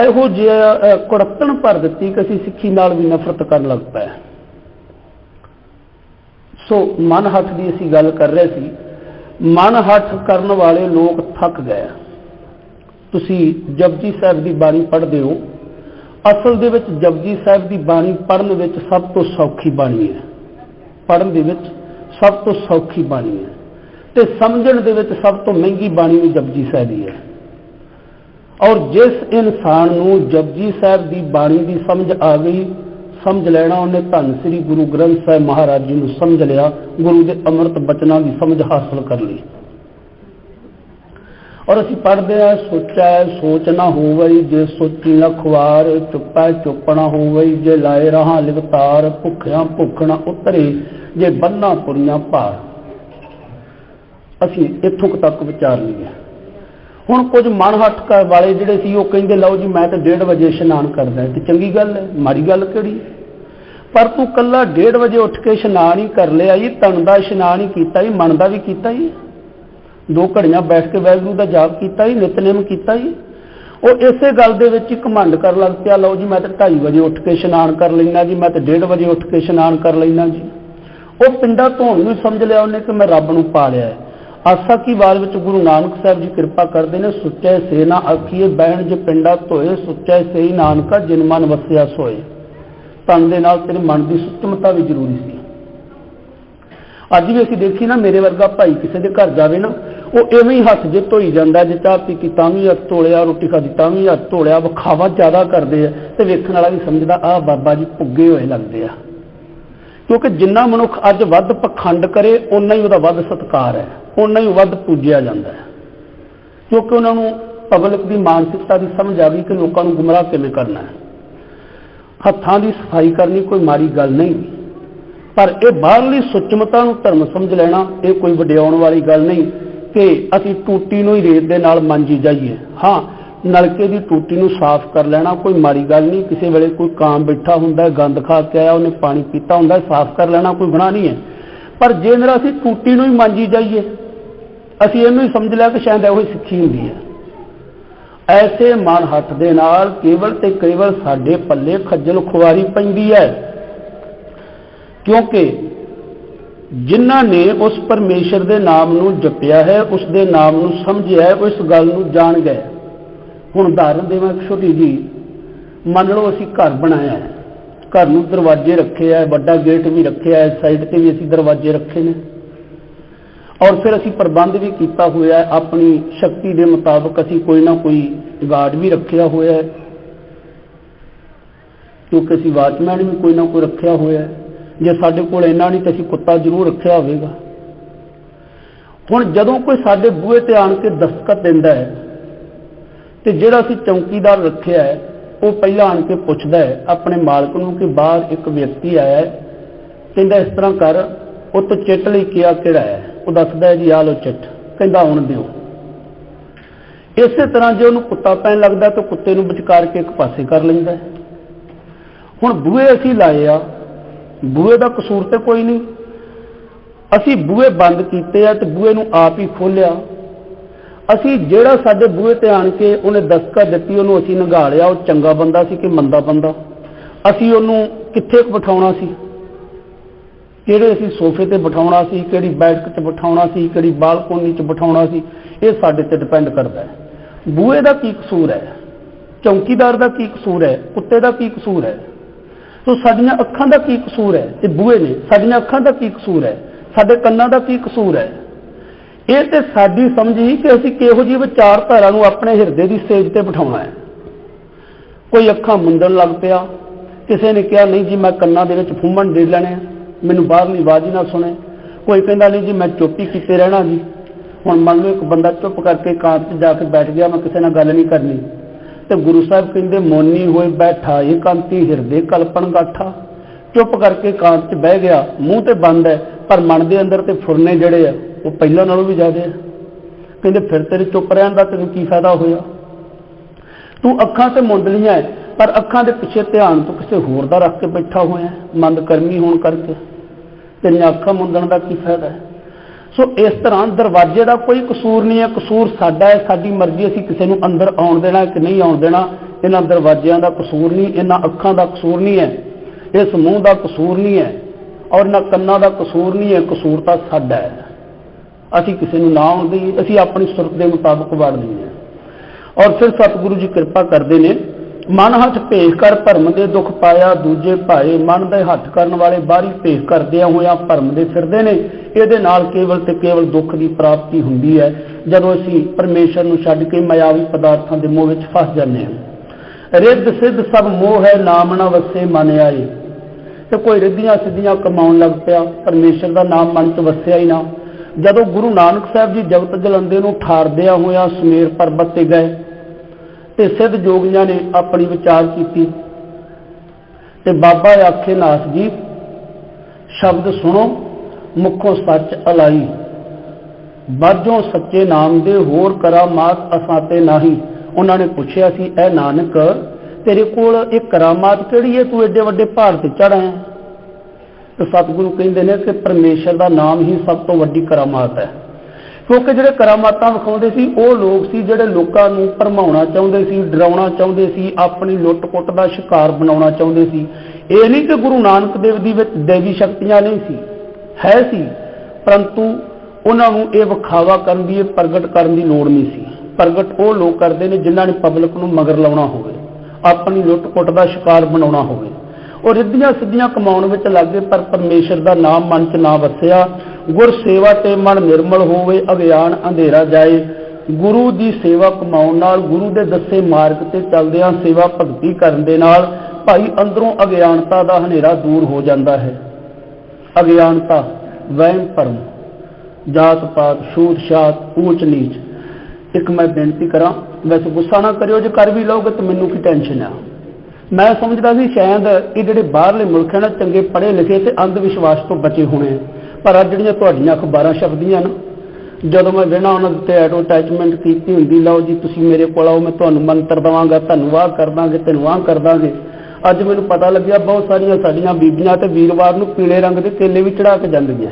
ਇਹੋ ਜਿਹਾ ਕੁੜੱਤਣ ਭਰ ਦਿੱਤੀ ਕਿ ਅਸੀਂ ਸਿੱਖੀ ਨਾਲ ਵੀ ਨਫ਼ਰਤ ਕਰਨ ਲੱਗ ਪਏ। ਸੋ ਮਨ ਹੱਥ ਦੀ ਅਸੀਂ ਗੱਲ ਕਰ ਰਹੇ ਸੀ, ਮਨ ਹੱਥ ਕਰਨ ਵਾਲੇ ਲੋਕ ਥੱਕ ਗਏ। ਤੁਸੀਂ ਜਪਜੀ ਸਾਹਿਬ ਦੀ ਬਾਣੀ ਪੜ੍ਹਦੇ ਹੋ। ਅਸਲ ਦੇ ਵਿੱਚ ਜਪਜੀ ਸਾਹਿਬ ਦੀ ਬਾਣੀ ਪੜ੍ਹਨ ਵਿੱਚ ਸਭ ਤੋਂ ਸੌਖੀ ਬਾਣੀ ਹੈ। ਪੜ੍ਹਨ ਦੇ ਵਿੱਚ ਸਭ ਤੋਂ ਸੌਖੀ ਬਾਣੀ ਹੈ। ਤੇ ਸਮਝਣ ਦੇ ਵਿੱਚ ਸਭ ਤੋਂ ਮਹਿੰਗੀ ਬਾਣੀ ਵੀ ਜਪਜੀ ਸਾਹਿਬ ਦੀ ਹੈ। ਔਰ ਜਿਸ ਇਨਸਾਨ ਨੂੰ ਜਪਜੀ ਸਾਹਿਬ ਦੀ ਬਾਣੀ ਦੀ ਸਮਝ ਆ ਗਈ, ਸਮਝ ਲੈਣਾ ਉਹਨੇ ਧੰਨ ਸ੍ਰੀ ਗੁਰੂ ਗ੍ਰੰਥ ਸਾਹਿਬ ਮਹਾਰਾਜ ਜੀ ਨੂੰ ਸਮਝ ਲਿਆ, ਗੁਰੂ ਦੇ ਅੰਮ੍ਰਿਤ ਬਚਨਾਂ ਦੀ ਸਮਝ ਹਾਸਲ ਕਰ ਲਈ। ਔਰ ਅਸੀਂ ਪੜ੍ਹਦੇ ਆ ਸੋਚੈ ਸੋਚ ਨਾ ਹੋਵਈ, ਜੇ ਸੋਚੀ ਨਾ ਖੁਆਰ, ਚੁੱਪੈ ਚੁੱਪ ਨਾ ਹੋਵਈ, ਜੇ ਲਾਏ ਰਹਾ ਲਿਵਤਾਰ, ਭੁੱਖਿਆਂ ਭੁੱਖ ਨਾ ਉਤਰੇ, ਜੇ ਬੰਨਾ ਪੁਰੀਆਂ ਭਾਰ। ਅਸੀਂ ਇੱਥੋਂ ਤੱਕ ਵਿਚਾਰ ਲਈਏ। ਹੁਣ ਕੁਝ ਮਨ ਹੱਟ ਵਾਲੇ ਜਿਹੜੇ ਸੀ, ਉਹ ਕਹਿੰਦੇ, ਲਓ ਜੀ, ਮੈਂ ਤਾਂ 1:30 ਵਜੇ ਇਸ਼ਨਾਨ ਕਰਦਾ ਤੇ ਚੰਗੀ ਗੱਲ ਹੈ, ਮਾੜੀ ਗੱਲ ਕਿਹੜੀ ਪਰ ਤੂੰ ਕੱਲਾ 1:30 ਵਜੇ ਉੱਠ ਕੇ ਇਸ਼ਨਾਨ ਹੀ ਕਰ ਲਿਆ ਜੀ ਤਨ ਦਾ ਇਸ਼ਨਾਨ ਹੀ ਕੀਤਾ ਹੀ ਮਨ ਦਾ ਵੀ ਕੀਤਾ ਹੀ ਦੋ ਘੜੀਆਂ ਬੈਠ ਕੇ ਵਾਹਿਗੁਰੂ ਦਾ ਜਾਪ ਕੀਤਾ ਹੀ ਨਿਤਨੇਮ ਕੀਤਾ ਹੀ ਉਹ ਇਸੇ ਗੱਲ ਦੇ ਵਿੱਚ ਇੱਕ ਘਮੰਡ ਕਰਨ ਲੱਗ ਪਿਆ, ਲਓ ਜੀ, ਮੈਂ ਤਾਂ 2:30 ਵਜੇ ਉੱਠ ਕੇ ਇਸ਼ਨਾਨ ਕਰ ਲੈਣਾ ਜੀ, ਮੈਂ ਤਾਂ 1:30 ਵਜੇ ਉੱਠ ਕੇ ਇਸ਼ਨਾਨ ਕਰ ਲੈਣਾ ਜੀ। ਉਹ ਪਿੰਡਾ ਧੋਣ ਨੂੰ ਸਮਝ ਲਿਆ ਉਹਨੇ ਕਿ ਮੈਂ ਰੱਬ ਨੂੰ ਪਾ ਲਿਆ ਹੈ। ਆਸਾ ਕੀ ਵਾਰ ਵਿੱਚ ਗੁਰੂ ਨਾਨਕ ਸਾਹਿਬ ਜੀ ਕਿਰਪਾ ਕਰਦੇ ਨੇ, ਸੁੱਚੇ ਸੇਨਾ ਆਖੀਏ, ਬਹਿਣ ਜੇ ਪਿੰਡਾ ਧੋਏ, ਸੁੱਚੇ ਸੇ ਨਾਨਕਾ ਜਿਨ ਮਨ ਵਸਿਆ ਸੋਏ। ਤਨ ਦੇ ਨਾਲ ਤੇਰੇ ਮਨ ਦੀ ਸੁੱਚਮਤਾ ਵੀ ਜ਼ਰੂਰੀ ਸੀ। ਅੱਜ ਵੀ ਅਸੀਂ ਦੇਖੀ ਨਾ, ਮੇਰੇ ਵਰਗਾ ਭਾਈ ਕਿਸੇ ਦੇ ਘਰ ਜਾਵੇ ਨਾ, ਉਹ ਐਵੇਂ ਹੀ ਹੱਥ ਜੇ ਧੋਈ ਜਾਂਦਾ, ਜੇ ਚਾਹ ਪੀ ਕੇ ਤਾਂ ਵੀ ਹੱਥ ਧੋਲਿਆ, ਰੋਟੀ ਖਾਦੀ ਤਾਂ ਵੀ ਹੱਥ ਧੋਲਿਆ, ਵਿਖਾਵਾ ਜ਼ਿਆਦਾ ਕਰਦੇ ਆ, ਤੇ ਵੇਖਣ ਵਾਲਾ ਵੀ ਸਮਝਦਾ, ਆਹ ਬਾਬਾ ਜੀ ਪੁੱਗੇ ਹੋਏ ਲੱਗਦੇ ਆ। ਕਿਉਂਕਿ ਜਿੰਨਾ ਮਨੁੱਖ ਅੱਜ ਵੱਧ ਪਖੰਡ ਕਰੇ, ਓਨਾ ਹੀ ਉਹਦਾ ਵੱਧ ਸਤਿਕਾਰ ਹੈ, ਓਨਾ ਹੀ ਵੱਧ ਪੂਜਿਆ ਜਾਂਦਾ ਹੈ। ਕਿਉਂਕਿ ਉਹਨਾਂ ਨੂੰ ਪਬਲਿਕ ਦੀ ਮਾਨਸਿਕਤਾ ਦੀ ਸਮਝ ਆ ਗਈ ਕਿ ਲੋਕਾਂ ਨੂੰ ਗੁੰਮਰਾਹ ਕਿਵੇਂ ਕਰਨਾ ਹੈ। ਹੱਥਾਂ ਦੀ ਸਫ਼ਾਈ ਕਰਨੀ ਕੋਈ ਮਾੜੀ ਗੱਲ ਨਹੀਂ, ਪਰ ਇਹ ਬਾਹਰਲੀ ਸੁੱਚਮਤਾ ਨੂੰ ਧਰਮ ਸਮਝ ਲੈਣਾ, ਇਹ ਕੋਈ ਵਡਿਆਉਣ ਵਾਲੀ ਗੱਲ ਨਹੀਂ ਕਿ ਅਸੀਂ ਟੂਟੀ ਨੂੰ ਹੀ ਰੇਤ ਦੇ ਨਾਲ ਮਾਂਜੀ ਜਾਈਏ। ਹਾਂ ਨਲਕੇ ਦੀ ਟੂਟੀ ਨੂੰ ਸਾਫ਼ ਕਰ ਲੈਣਾ, ਕੋਈ ਮਾੜੀ ਗੱਲ ਨਹੀਂ, ਕਿਸੇ ਵੇਲੇ ਕੋਈ ਕਾਮ ਬੈਠਾ ਹੁੰਦਾ, ਗੰਦ ਖਾ ਕੇ ਆਇਆ, ਉਹਨੇ ਪਾਣੀ ਪੀਤਾ ਹੁੰਦਾ, ਸਾਫ਼ ਕਰ ਲੈਣਾ, ਕੋਈ ਗੁਨਾਹ ਨਹੀਂ ਹੈ। ਪਰ ਜੇ ਮੇਰਾ ਅਸੀਂ ਟੂਟੀ ਨੂੰ ਹੀ ਮਾਂਜੀ ਜਾਈਏ, ਅਸੀਂ ਇਹਨੂੰ ਹੀ ਸਮਝ ਲਿਆ ਕਿ ਸ਼ਾਇਦ ਇਹੋ ਹੀ ਸਿੱਖੀ ਹੁੰਦੀ ਹੈ। ਐਸੇ ਮਨ ਹੱਥ ਦੇ ਨਾਲ ਕੇਵਲ ਤੇ ਕੇਵਲ ਸਾਡੇ ਪੱਲੇ ਖੱਜਲ ਖੁਆਰੀ ਪੈਂਦੀ ਹੈ। ਕਿਉਂਕਿ ਜਿਨ੍ਹਾਂ ਨੇ ਉਸ ਪਰਮੇਸ਼ਰ ਦੇ ਨਾਮ ਨੂੰ ਜਪਿਆ ਹੈ ਉਸ ਦੇ ਨਾਮ ਨੂੰ ਸਮਝਿਆ ਹੈ ਉਸ ਗੱਲ ਨੂੰ ਜਾਣ ਗਏ। ਹੁਣ ਉਦਾਹਰਨ ਦੇਵਾਂ ਇੱਕ ਛੋਟੀ ਜੀ ਮੰਨ ਲਓ ਅਸੀਂ ਘਰ ਬਣਾਇਆ ਘਰ ਨੂੰ ਦਰਵਾਜ਼ੇ ਰੱਖੇ ਆ, ਵੱਡਾ ਗੇਟ ਵੀ ਰੱਖਿਆ ਹੈ ਸਾਈਡ ਤੇ ਵੀ ਅਸੀਂ ਦਰਵਾਜ਼ੇ ਰੱਖੇ ਨੇ। ਔਰ ਫਿਰ ਅਸੀਂ ਪ੍ਰਬੰਧ ਵੀ ਕੀਤਾ ਹੋਇਆ ਹੈ, ਆਪਣੀ ਸ਼ਕਤੀ ਦੇ ਮੁਤਾਬਕ ਅਸੀਂ ਕੋਈ ਨਾ ਕੋਈ ਗਾਰਡ ਵੀ ਰੱਖਿਆ ਹੋਇਆ ਹੈ। ਕਿਉਂਕਿ ਅਸੀਂ ਵਾਚਮੈਨ ਵੀ ਕੋਈ ਨਾ ਕੋਈ ਰੱਖਿਆ ਹੋਇਆ ਹੈ। ਜੇ ਸਾਡੇ ਕੋਲ ਇੰਨਾ ਨਹੀਂ ਤਾਂ ਅਸੀਂ ਕੁੱਤਾ ਜ਼ਰੂਰ ਰੱਖਿਆ ਹੋਵੇਗਾ। ਹੁਣ ਜਦੋਂ ਕੋਈ ਸਾਡੇ ਬੂਹੇ ਤੇ ਆਣ ਕੇ ਦਸਤਖਤ ਦਿੰਦਾ ਹੈ ਤੇ ਜਿਹੜਾ ਅਸੀਂ ਚੌਕੀਦਾਰ ਰੱਖਿਆ ਹੈ, ਉਹ ਪਹਿਲਾਂ ਆਣ ਕੇ ਪੁੱਛਦਾ ਹੈ, ਆਪਣੇ ਮਾਲਕ ਨੂੰ ਕਿ ਬਾਹਰ ਇੱਕ ਵਿਅਕਤੀ ਆਇਆ ਹੈ, ਕਹਿੰਦਾ ਇਸ ਤਰ੍ਹਾਂ ਕਰ, ਉਹ ਤੋਂ ਚਿੱਟ ਲਈ ਕਿਹਾ ਕਿਹੜਾ ਹੈ? ਉਹ ਦੱਸਦਾ ਹੈ ਜੀ ਆ ਲੋ ਚਿੱਟ, ਕਹਿੰਦਾ ਆਉਣ ਦਿਓ। ਇਸੇ ਤਰ੍ਹਾਂ ਜੇ ਉਹਨੂੰ ਕੁੱਤਾ ਪੈਣ ਲੱਗਦਾ ਤਾਂ ਕੁੱਤੇ ਨੂੰ ਵਿਚਕਾਰ ਕੇ ਇੱਕ ਪਾਸੇ ਕਰ ਲੈਂਦਾ ਹੁਣ ਬੂਹੇ ਅਸੀਂ ਲਾਏ ਆ, ਬੂਹੇ ਦਾ ਕਸੂਰ ਤੇ ਕੋਈ ਨਹੀਂ। ਅਸੀਂ ਬੂਹੇ ਬੰਦ ਕੀਤੇ ਆ ਤੇ ਬੂਹੇ ਨੂੰ ਆਪ ਹੀ ਖੋਲਿਆ ਅਸੀਂ ਜਿਹੜਾ ਸਾਡੇ ਬੂਹੇ ਤੇ ਆਣ ਕੇ ਉਹਨੇ ਦਸਤਕ ਦਿੱਤੀ, ਉਹਨੂੰ ਅਸੀਂ ਨੰਗਾ ਲਿਆ, ਉਹ ਚੰਗਾ ਬੰਦਾ ਸੀ ਕਿ ਮੰਦਾ ਬੰਦਾ? ਅਸੀਂ ਉਹਨੂੰ ਕਿੱਥੇ ਕੁ ਬਿਠਾਉਣਾ ਸੀ? ਕਿਹੜੇ ਅਸੀਂ ਸੋਫੇ ਤੇ ਬਿਠਾਉਣਾ ਸੀ, ਕਿਹੜੀ ਬੈਠਕ 'ਚ ਬਿਠਾਉਣਾ ਸੀ, ਕਿਹੜੀ ਬਾਲਕੋਨੀ 'ਚ ਬਿਠਾਉਣਾ ਸੀ? ਇਹ ਸਾਡੇ ਤੇ ਡਿਪੈਂਡ ਕਰਦਾ ਹੈ। ਬੂਹੇ ਦਾ ਕੀ ਕਸੂਰ ਹੈ? ਚੌਕੀਦਾਰ ਦਾ ਕੀ ਕਸੂਰ ਹੈ? ਕੁੱਤੇ ਦਾ ਕੀ ਕਸੂਰ ਹੈ? ਸੋ ਸਾਡੀਆਂ ਅੱਖਾਂ ਦਾ ਕੀ ਕਸੂਰ ਹੈ? ਇਹ ਬੂਹੇ ਨੇ, ਸਾਡੀਆਂ ਅੱਖਾਂ ਦਾ ਕੀ ਕਸੂਰ ਹੈ? ਸਾਡੇ ਕੰਨਾਂ ਦਾ ਕੀ ਕਸੂਰ ਹੈ? ਇਹ ਤੇ ਸਾਡੀ ਸਮਝ ਹੀ ਕਿ ਅਸੀਂ ਕਿਹੋ ਜਿਹੀ ਵਿਚਾਰਧਾਰਾ ਨੂੰ ਆਪਣੇ ਹਿਰਦੇ ਦੀ ਸੇਜ ਤੇ ਬਿਠਾਉਣਾ ਹੈ। ਕੋਈ ਅੱਖਾਂ ਮੁੰਦਣ ਲੱਗ ਪਿਆ, ਕਿਸੇ ਨੇ ਕਿਹਾ, ਨਹੀਂ ਜੀ, ਮੈਂ ਕੰਨਾਂ ਦੇ ਵਿੱਚ ਫੁੰਮਣ ਦੇ ਲੈਣੇ ਆ। ਮੈਨੂੰ ਬਾਹਰਲੀ ਆਵਾਜ਼ ਹੀ ਨਾ ਸੁਣੇ। ਕੋਈ ਕਹਿੰਦਾ, ਨਹੀਂ ਜੀ, ਮੈਂ ਚੁੱਪ ਹੀ ਕੀਤੇ ਰਹਿਣਾ ਜੀ। ਹੁਣ ਮੰਨ ਲਓ ਇੱਕ ਬੰਦਾ ਚੁੱਪ ਕਰਕੇ ਕਾਂਤ 'ਚ ਜਾ ਕੇ ਬੈਠ ਗਿਆ, ਮੈਂ ਕਿਸੇ ਨਾਲ ਗੱਲ ਨਹੀਂ ਕਰਨੀ। ਤੇ ਗੁਰੂ ਸਾਹਿਬ ਕਹਿੰਦੇ, ਮੋਨੀ ਹੋਏ ਬੈਠਾ, ਇਕਾਂਤੀ ਹਿਰਦੇ ਕਲਪਨ ਗਾਠਾ। ਚੁੱਪ ਕਰਕੇ ਕਾਂਤ 'ਚ ਬਹਿ ਗਿਆ। ਮੂੰਹ ਤੇ ਬੰਦ ਹੈ, ਪਰ ਮਨ ਦੇ ਅੰਦਰ ਤੇ ਫੁਰਨੇ ਜਿਹੜੇ ਆ ਉਹ ਪਹਿਲਾਂ ਨਾਲੋਂ ਵੀ ਜ਼ਿਆਦਾ ਹੈ ਕਹਿੰਦੇ ਫਿਰ ਤੇਰੇ ਚੁੱਪ ਰਹਿਣ ਦਾ ਤੈਨੂੰ ਕੀ ਫਾਇਦਾ ਹੋਇਆ? ਤੂੰ ਅੱਖਾਂ ਤੇ ਮੁੰਡਲੀਆਂ ਲਈਆਂ ਹੈ, ਪਰ ਅੱਖਾਂ ਦੇ ਪਿੱਛੇ ਧਿਆਨ ਤੂੰ ਕਿਸੇ ਹੋਰ ਦਾ ਰੱਖ ਕੇ ਬੈਠਾ ਹੋਇਆ ਮੰਦ ਕਰਮੀ ਹੋਣ ਕਰਕੇ। ਤੇਰੀਆਂ ਅੱਖਾਂ ਮੁੰਡਣ ਦਾ ਕੀ ਫਾਇਦਾ ਹੈ? ਸੋ ਇਸ ਤਰ੍ਹਾਂ ਦਰਵਾਜ਼ੇ ਦਾ ਕੋਈ ਕਸੂਰ ਨਹੀਂ ਹੈ ਕਸੂਰ ਸਾਡਾ ਹੈ ਸਾਡੀ ਮਰਜ਼ੀ ਅਸੀਂ ਕਿਸੇ ਨੂੰ ਅੰਦਰ ਆਉਣ ਦੇਣਾ ਕਿ ਨਹੀਂ ਆਉਣ ਦੇਣਾ। ਇਹਨਾਂ ਦਰਵਾਜ਼ਿਆਂ ਦਾ ਕਸੂਰ ਨਹੀਂ ਇਹਨਾਂ ਅੱਖਾਂ ਦਾ ਕਸੂਰ ਨਹੀਂ ਹੈ। ਇਸ ਮੂੰਹ ਦਾ ਕਸੂਰ ਨਹੀਂ ਹੈ ਔਰ ਨਾ ਕੰਨਾਂ ਦਾ ਕਸੂਰ ਨਹੀਂ ਹੈ ਕਸੂਰ ਤਾਂ ਸਾਡਾ ਹੈ। ਅਸੀਂ ਕਿਸੇ ਨੂੰ ਨਾ ਆਉਣ ਦੇਈਏ, ਅਸੀਂ ਆਪਣੀ ਸੁਰਤ ਦੇ ਮੁਤਾਬਕ ਵੜ ਹਾਂ ਔਰ ਫਿਰ ਸਤਿਗੁਰੂ ਜੀ ਕਿਰਪਾ ਕਰਦੇ ਨੇ, ਮਨ ਹੱਥ ਭੇਖ ਕਰ ਭਰਮ ਦੇ ਦੁੱਖ ਪਾਇਆ, ਦੂਜੇ ਭਾਏ ਮਨ ਦੇ ਹੱਥ ਕਰਨ ਵਾਲੇ ਬਾਹਰੀ ਭੇਖ ਕਰਦਿਆਂ ਹੋਇਆਂ ਭਰਮ ਦੇ ਫਿਰਦੇ ਨੇ। ਇਹਦੇ ਨਾਲ ਕੇਵਲ ਤੇ ਕੇਵਲ ਦੁੱਖ ਦੀ ਪ੍ਰਾਪਤੀ ਹੁੰਦੀ ਹੈ। ਜਦੋਂ ਅਸੀਂ ਪਰਮੇਸ਼ਰ ਨੂੰ ਛੱਡ ਕੇ ਮਾਇਆਵੀ ਪਦਾਰਥਾਂ ਦੇ ਮੋਹ ਵਿੱਚ ਫਸ ਜਾਂਦੇ ਹਾਂ। ਰਿੱਧ ਸਿੱਧ ਸਭ ਮੋਹ ਹੈ, ਨਾਮ ਨਾ ਵਸੇ ਮਨ ਆਏ। ਤੇ ਕੋਈ ਰਿੱਧੀਆਂ ਸਿੱਧੀਆਂ ਕਮਾਉਣ ਲੱਗ ਪਿਆ, ਪਰਮੇਸ਼ਰ ਦਾ ਨਾਮ ਮਨ 'ਚ ਵਸਿਆ ਹੀ ਨਾ। ਜਦੋਂ ਗੁਰੂ ਨਾਨਕ ਸਾਹਿਬ ਜੀ ਜਗਤ ਜਲੰਦੇ ਨੂੰ ਠਾਰਦਿਆਂ ਹੋਇਆ ਸਮੇਰ ਪਰਬਤ ਤੇ ਗਏ ਤੇ ਸਿੱਧ ਜੋਗੀਆਂ ਨੇ ਆਪਣੀ ਵਿਚਾਰ ਕੀਤੀ ਤੇ ਬਾਬਾ ਆਖੇ ਨਾਥ ਜੀ, ਸ਼ਬਦ ਸੁਣੋ, ਮੁਖੋਂ ਸੱਚ ਅਲਾਈ ਬਾਝੋਂ ਸੱਚੇ ਨਾਮ ਦੇ ਹੋਰ ਕਰਾਮਾਤ ਅਸਾਂ ਤੇ ਨਹੀਂ। ਉਹਨਾਂ ਨੇ ਪੁੱਛਿਆ ਸੀ, ਐ ਨਾਨਕ, ਤੇਰੇ ਕੋਲ ਇਹ ਕਰਾਮਾਤ ਕਿਹੜੀ ਹੈ ਤੂੰ ਏਡੇ ਵੱਡੇ ਪਹਾੜ ਤੇ ਚੜ੍ਹਾ ਹੈ ਤੇ ਸਤਿਗੁਰੂ ਕਹਿੰਦੇ ਨੇ ਕਿ ਪਰਮੇਸ਼ਰ ਦਾ ਨਾਮ ਹੀ ਸਭ ਤੋਂ ਵੱਡੀ ਕਰਾਮਾਤ ਹੈ। ਕਿਉਂਕਿ ਜਿਹੜੇ ਕਰਾਮਾਤਾਂ ਵਿਖਾਉਂਦੇ ਸੀ, ਉਹ ਲੋਕ ਸੀ ਜਿਹੜੇ ਲੋਕਾਂ ਨੂੰ ਭਰਮਾਉਣਾ ਚਾਹੁੰਦੇ ਸੀ, ਡਰਾਉਣਾ ਚਾਹੁੰਦੇ ਸੀ, ਆਪਣੀ ਲੁੱਟ-ਪੁੱਟ ਦਾ ਸ਼ਿਕਾਰ ਬਣਾਉਣਾ ਚਾਹੁੰਦੇ ਸੀ। ਇਹ ਨਹੀਂ ਕਿ ਗੁਰੂ ਨਾਨਕ ਦੇਵ ਦੀ ਵਿੱਚ ਦੇਵੀ ਸ਼ਕਤੀਆਂ ਨਹੀਂ ਸੀ, ਹੈ ਸੀ, ਪਰੰਤੂ ਉਹਨਾਂ ਨੂੰ ਇਹ ਵਿਖਾਵਾ ਕਰਨ ਦੀ, ਇਹ ਪ੍ਰਗਟ ਕਰਨ ਦੀ ਲੋੜ ਨਹੀਂ ਸੀ। ਪ੍ਰਗਟ ਉਹ ਲੋਕ ਕਰਦੇ ਨੇ ਜਿਨ੍ਹਾਂ ਨੇ ਪਬਲਿਕ ਨੂੰ ਮਗਰ ਲਾਉਣਾ ਹੋਵੇ, ਆਪਣੀ ਲੁੱਟ-ਪੁੱਟ ਦਾ ਸ਼ਿਕਾਰ ਬਣਾਉਣਾ ਹੋਵੇ। ਉਹ ਰਿੱਧੀਆਂ ਸਿੱਧੀਆਂ ਕਮਾਉਣ ਵਿੱਚ ਲੱਗੇ ਪਰ ਪਰਮੇਸ਼ਰ ਦਾ ਨਾਮ ਮਨ 'ਚ ਨਾ ਵਸਿਆ। ਗੁਰ ਸੇਵਾ ਤੇ ਮਨ ਨਿਰਮਲ ਹੋਵੇ ਅਗਿਆਨ ਅੰਧੇਰਾ ਜਾਏ। ਗੁਰੂ ਦੀ ਸੇਵਾ ਕਮਾਉਣ ਨਾਲ, ਗੁਰੂ ਦੇ ਦੱਸੇ ਮਾਰਗ ਤੇ ਚੱਲਦਿਆਂ ਸੇਵਾ ਭਗਤੀ ਕਰਨ ਦੇ ਨਾਲ, ਭਾਈ ਅੰਦਰੋਂ ਅਗਿਆਨਤਾ ਦਾ ਹਨੇਰਾ ਦੂਰ ਹੋ ਜਾਂਦਾ ਹੈ। ਅਗਿਆਨਤਾ, ਵਹਿਮ ਭਰਮ, ਜਾਤ ਪਾਤ, ਛੂਤ ਛਾਤ, ਊਚ ਨੀਚ। ਇੱਕ ਮੈਂ ਬੇਨਤੀ ਕਰਾਂ, ਵੈਸੇ ਗੁੱਸਾ ਨਾ ਕਰਿਓ, ਜੇ ਕਰ ਵੀ ਲਓਗੇ ਤਾਂ ਮੈਨੂੰ ਕੀ ਟੈਨਸ਼ਨ ਆ? ਮੈਂ ਸਮਝਦਾ ਸੀ ਸ਼ਾਇਦ ਇਹ ਜਿਹੜੇ ਬਾਹਰਲੇ ਮੁਲਕ ਹਨ ਚੰਗੇ ਪੜ੍ਹੇ ਲਿਖੇ ਤੇ ਅੰਧ ਵਿਸ਼ਵਾਸ ਤੋਂ ਬਚੇ ਹੋਣੇ ਆ। ਪਰ ਅੱਜ ਜਿਹੜੀਆਂ ਤੁਹਾਡੀਆਂ ਅਖਬਾਰਾਂ ਛਪਦੀਆਂ ਨਾ, ਜਦੋਂ ਮੈਂ ਵੇਣਾ ਉਹਨਾਂ ਦੇ ਐਡਵਰਟਾਈਜ਼ਮੈਂਟ ਕੀਤੀ ਹੁੰਦੀ, ਲਓ ਜੀ ਤੁਸੀਂ ਮੇਰੇ ਕੋਲ ਆਓ, ਮੈਂ ਤੁਹਾਨੂੰ ਮੰਤਰ ਦਵਾਂਗਾ ਤੁਹਾਨੂੰ ਆਹ ਕਰ ਦਾਂਗੇ ਤੈਨੂੰ ਆਹ ਕਰ ਦਾਂਗੇ ਅੱਜ ਮੈਨੂੰ ਪਤਾ ਲੱਗਿਆ ਬਹੁਤ ਸਾਰੀਆਂ ਸਾਡੀਆਂ ਬੀਬੀਆਂ ਤੇ ਵੀਰਵਾਰ ਨੂੰ ਪੀਲੇ ਰੰਗ ਦੇ ਕੇਲੇ ਵੀ ਚੜਾ ਕੇ ਜਾਂਦੀਆਂ।